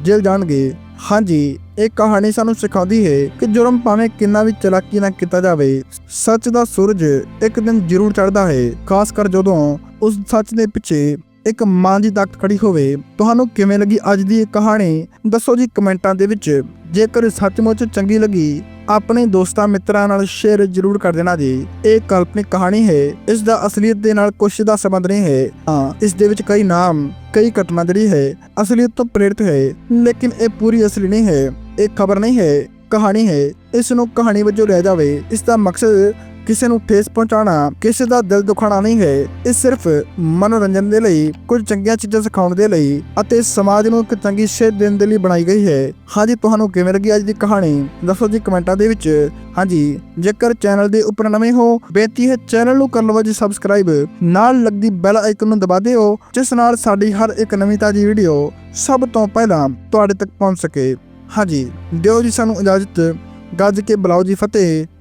ਜੇਲ੍ਹ ਜਾਣਗੇ। ਹਾਂਜੀ, ਇਹ ਕਹਾਣੀ ਸਾਨੂੰ ਸਿਖਾਉਂਦੀ ਹੈ ਕਿ ਜੁਰਮ ਭਾਵੇਂ ਕਿੰਨਾ ਵੀ ਚਲਾਕੀ ਨਾਲ ਕੀਤਾ ਜਾਵੇ, ਸੱਚ ਦਾ ਸੂਰਜ ਇੱਕ ਦਿਨ ਜ਼ਰੂਰ ਚੜ੍ਹਦਾ ਹੈ, ਖਾਸ ਕਰ ਜਦੋਂ ਉਸ ਸੱਚ ਦੇ ਪਿੱਛੇ ਇੱਕ ਮਾਂ ਦੀ ਤਾਕਤ ਖੜੀ ਹੋਵੇ। ਤੁਹਾਨੂੰ ਕਿਵੇਂ ਲੱਗੀ ਅੱਜ ਦੀ ਇਹ ਕਹਾਣੀ? ਦੱਸੋ ਜੀ ਕਮੈਂਟਾਂ ਦੇ ਵਿੱਚ। ਜੇਕਰ ਸੱਚਮੁੱਚ ਚੰਗੀ ਲੱਗੀ ਆਪਣੇ ਦੋਸਤਾਂ ਮਿੱਤਰਾਂ ਨਾਲ ਸ਼ੇਅਰ ਜ਼ਰੂਰ ਕਰ ਦੇਣਾ ਜੀ। ਇਹ ਕਾਲਪਨਿਕ ਕਹਾਣੀ ਹੈ। ਇਸ ਦਾ ਅਸਲੀਅਤ ਦੇ ਨਾਲ ਕੁਝ ਦਾ ਸੰਬੰਧ ਨਹੀਂ ਹੈ। ਹਾਂ, ਇਸ ਦੇ ਵਿੱਚ ਕਈ ਨਾਮ, ਕਈ ਘਟਨਾ ਜਿਹੜੀ ਹੈ, ਅਸਲੀਅਤ ਤੋਂ ਪ੍ਰੇਰਿਤ ਹੈ। ਲੇਕਿਨ ਇਹ ਪੂਰੀ ਅਸਲੀ ਨਹੀਂ ਹੈ। ਇਹ ਖਬਰ ਨਹੀਂ ਹੈ। ਕਹਾਣੀ ਹੈ। ਇਸ ਨੂੰ ਕਹਾਣੀ ਵਜੋਂ ਲਿਆ ਜਾਵੇ। ਇਸ ਦਾ ਮਕਸਦ ਕਿਸੇ ਨੂੰ ਠੇਸ ਪਹੁੰਚਾਉਣਾ, ਕਿਸੇ ਦਾ ਦਿਲ ਦੁਖਾਉਣਾ ਨਹੀਂ ਹੈ। ਇਹ ਸਿਰਫ ਮਨੋਰੰਜਨ ਦੇ ਲਈ, ਕੁਝ ਚੰਗੀਆਂ ਚੀਜ਼ਾਂ ਸਿਖਾਉਣ ਦੇ ਲਈ ਅਤੇ ਸਮਾਜ ਨੂੰ ਇੱਕ ਚੰਗੀ ਸੇਧ ਦੇਣ ਦੇ ਲਈ ਬਣਾਈ ਗਈ ਹੈ। ਹਾਂਜੀ, ਤੁਹਾਨੂੰ ਕਿਵੇਂ ਲੱਗੀ ਅੱਜ ਦੀ ਕਹਾਣੀ? ਦੱਸੋ ਜੀ ਕਮੈਂਟਾਂ ਦੇ ਵਿੱਚ। ਹਾਂਜੀ, ਜੇਕਰ ਚੈਨਲ ਦੇ ਉੱਪਰ ਨਵੇਂ ਹੋ, ਬੇਨਤੀ ਹੈ ਚੈਨਲ ਨੂੰ ਕਰ ਲਵੋ ਜੀ ਸਬਸਕ੍ਰਾਈਬ। ਨਾਲ ਲੱਗਦੀ ਬੈਲ ਆਈਕਨ ਨੂੰ ਦਬਾ ਦਿਓ, ਜਿਸ ਨਾਲ ਸਾਡੀ ਹਰ ਇੱਕ ਨਵੀਂ ਤਾਜੀ ਵੀਡੀਓ ਸਭ ਤੋਂ ਪਹਿਲਾਂ ਤੁਹਾਡੇ ਤੱਕ ਪਹੁੰਚ ਸਕੇ। ਹਾਂਜੀ, ਦਿਓ ਜੀ ਸਾਨੂੰ ਇਜਾਜ਼ਤ। ਗੱਜ ਕੇ ਬੁਲਾਓ ਜੀ ਫਤਿਹ।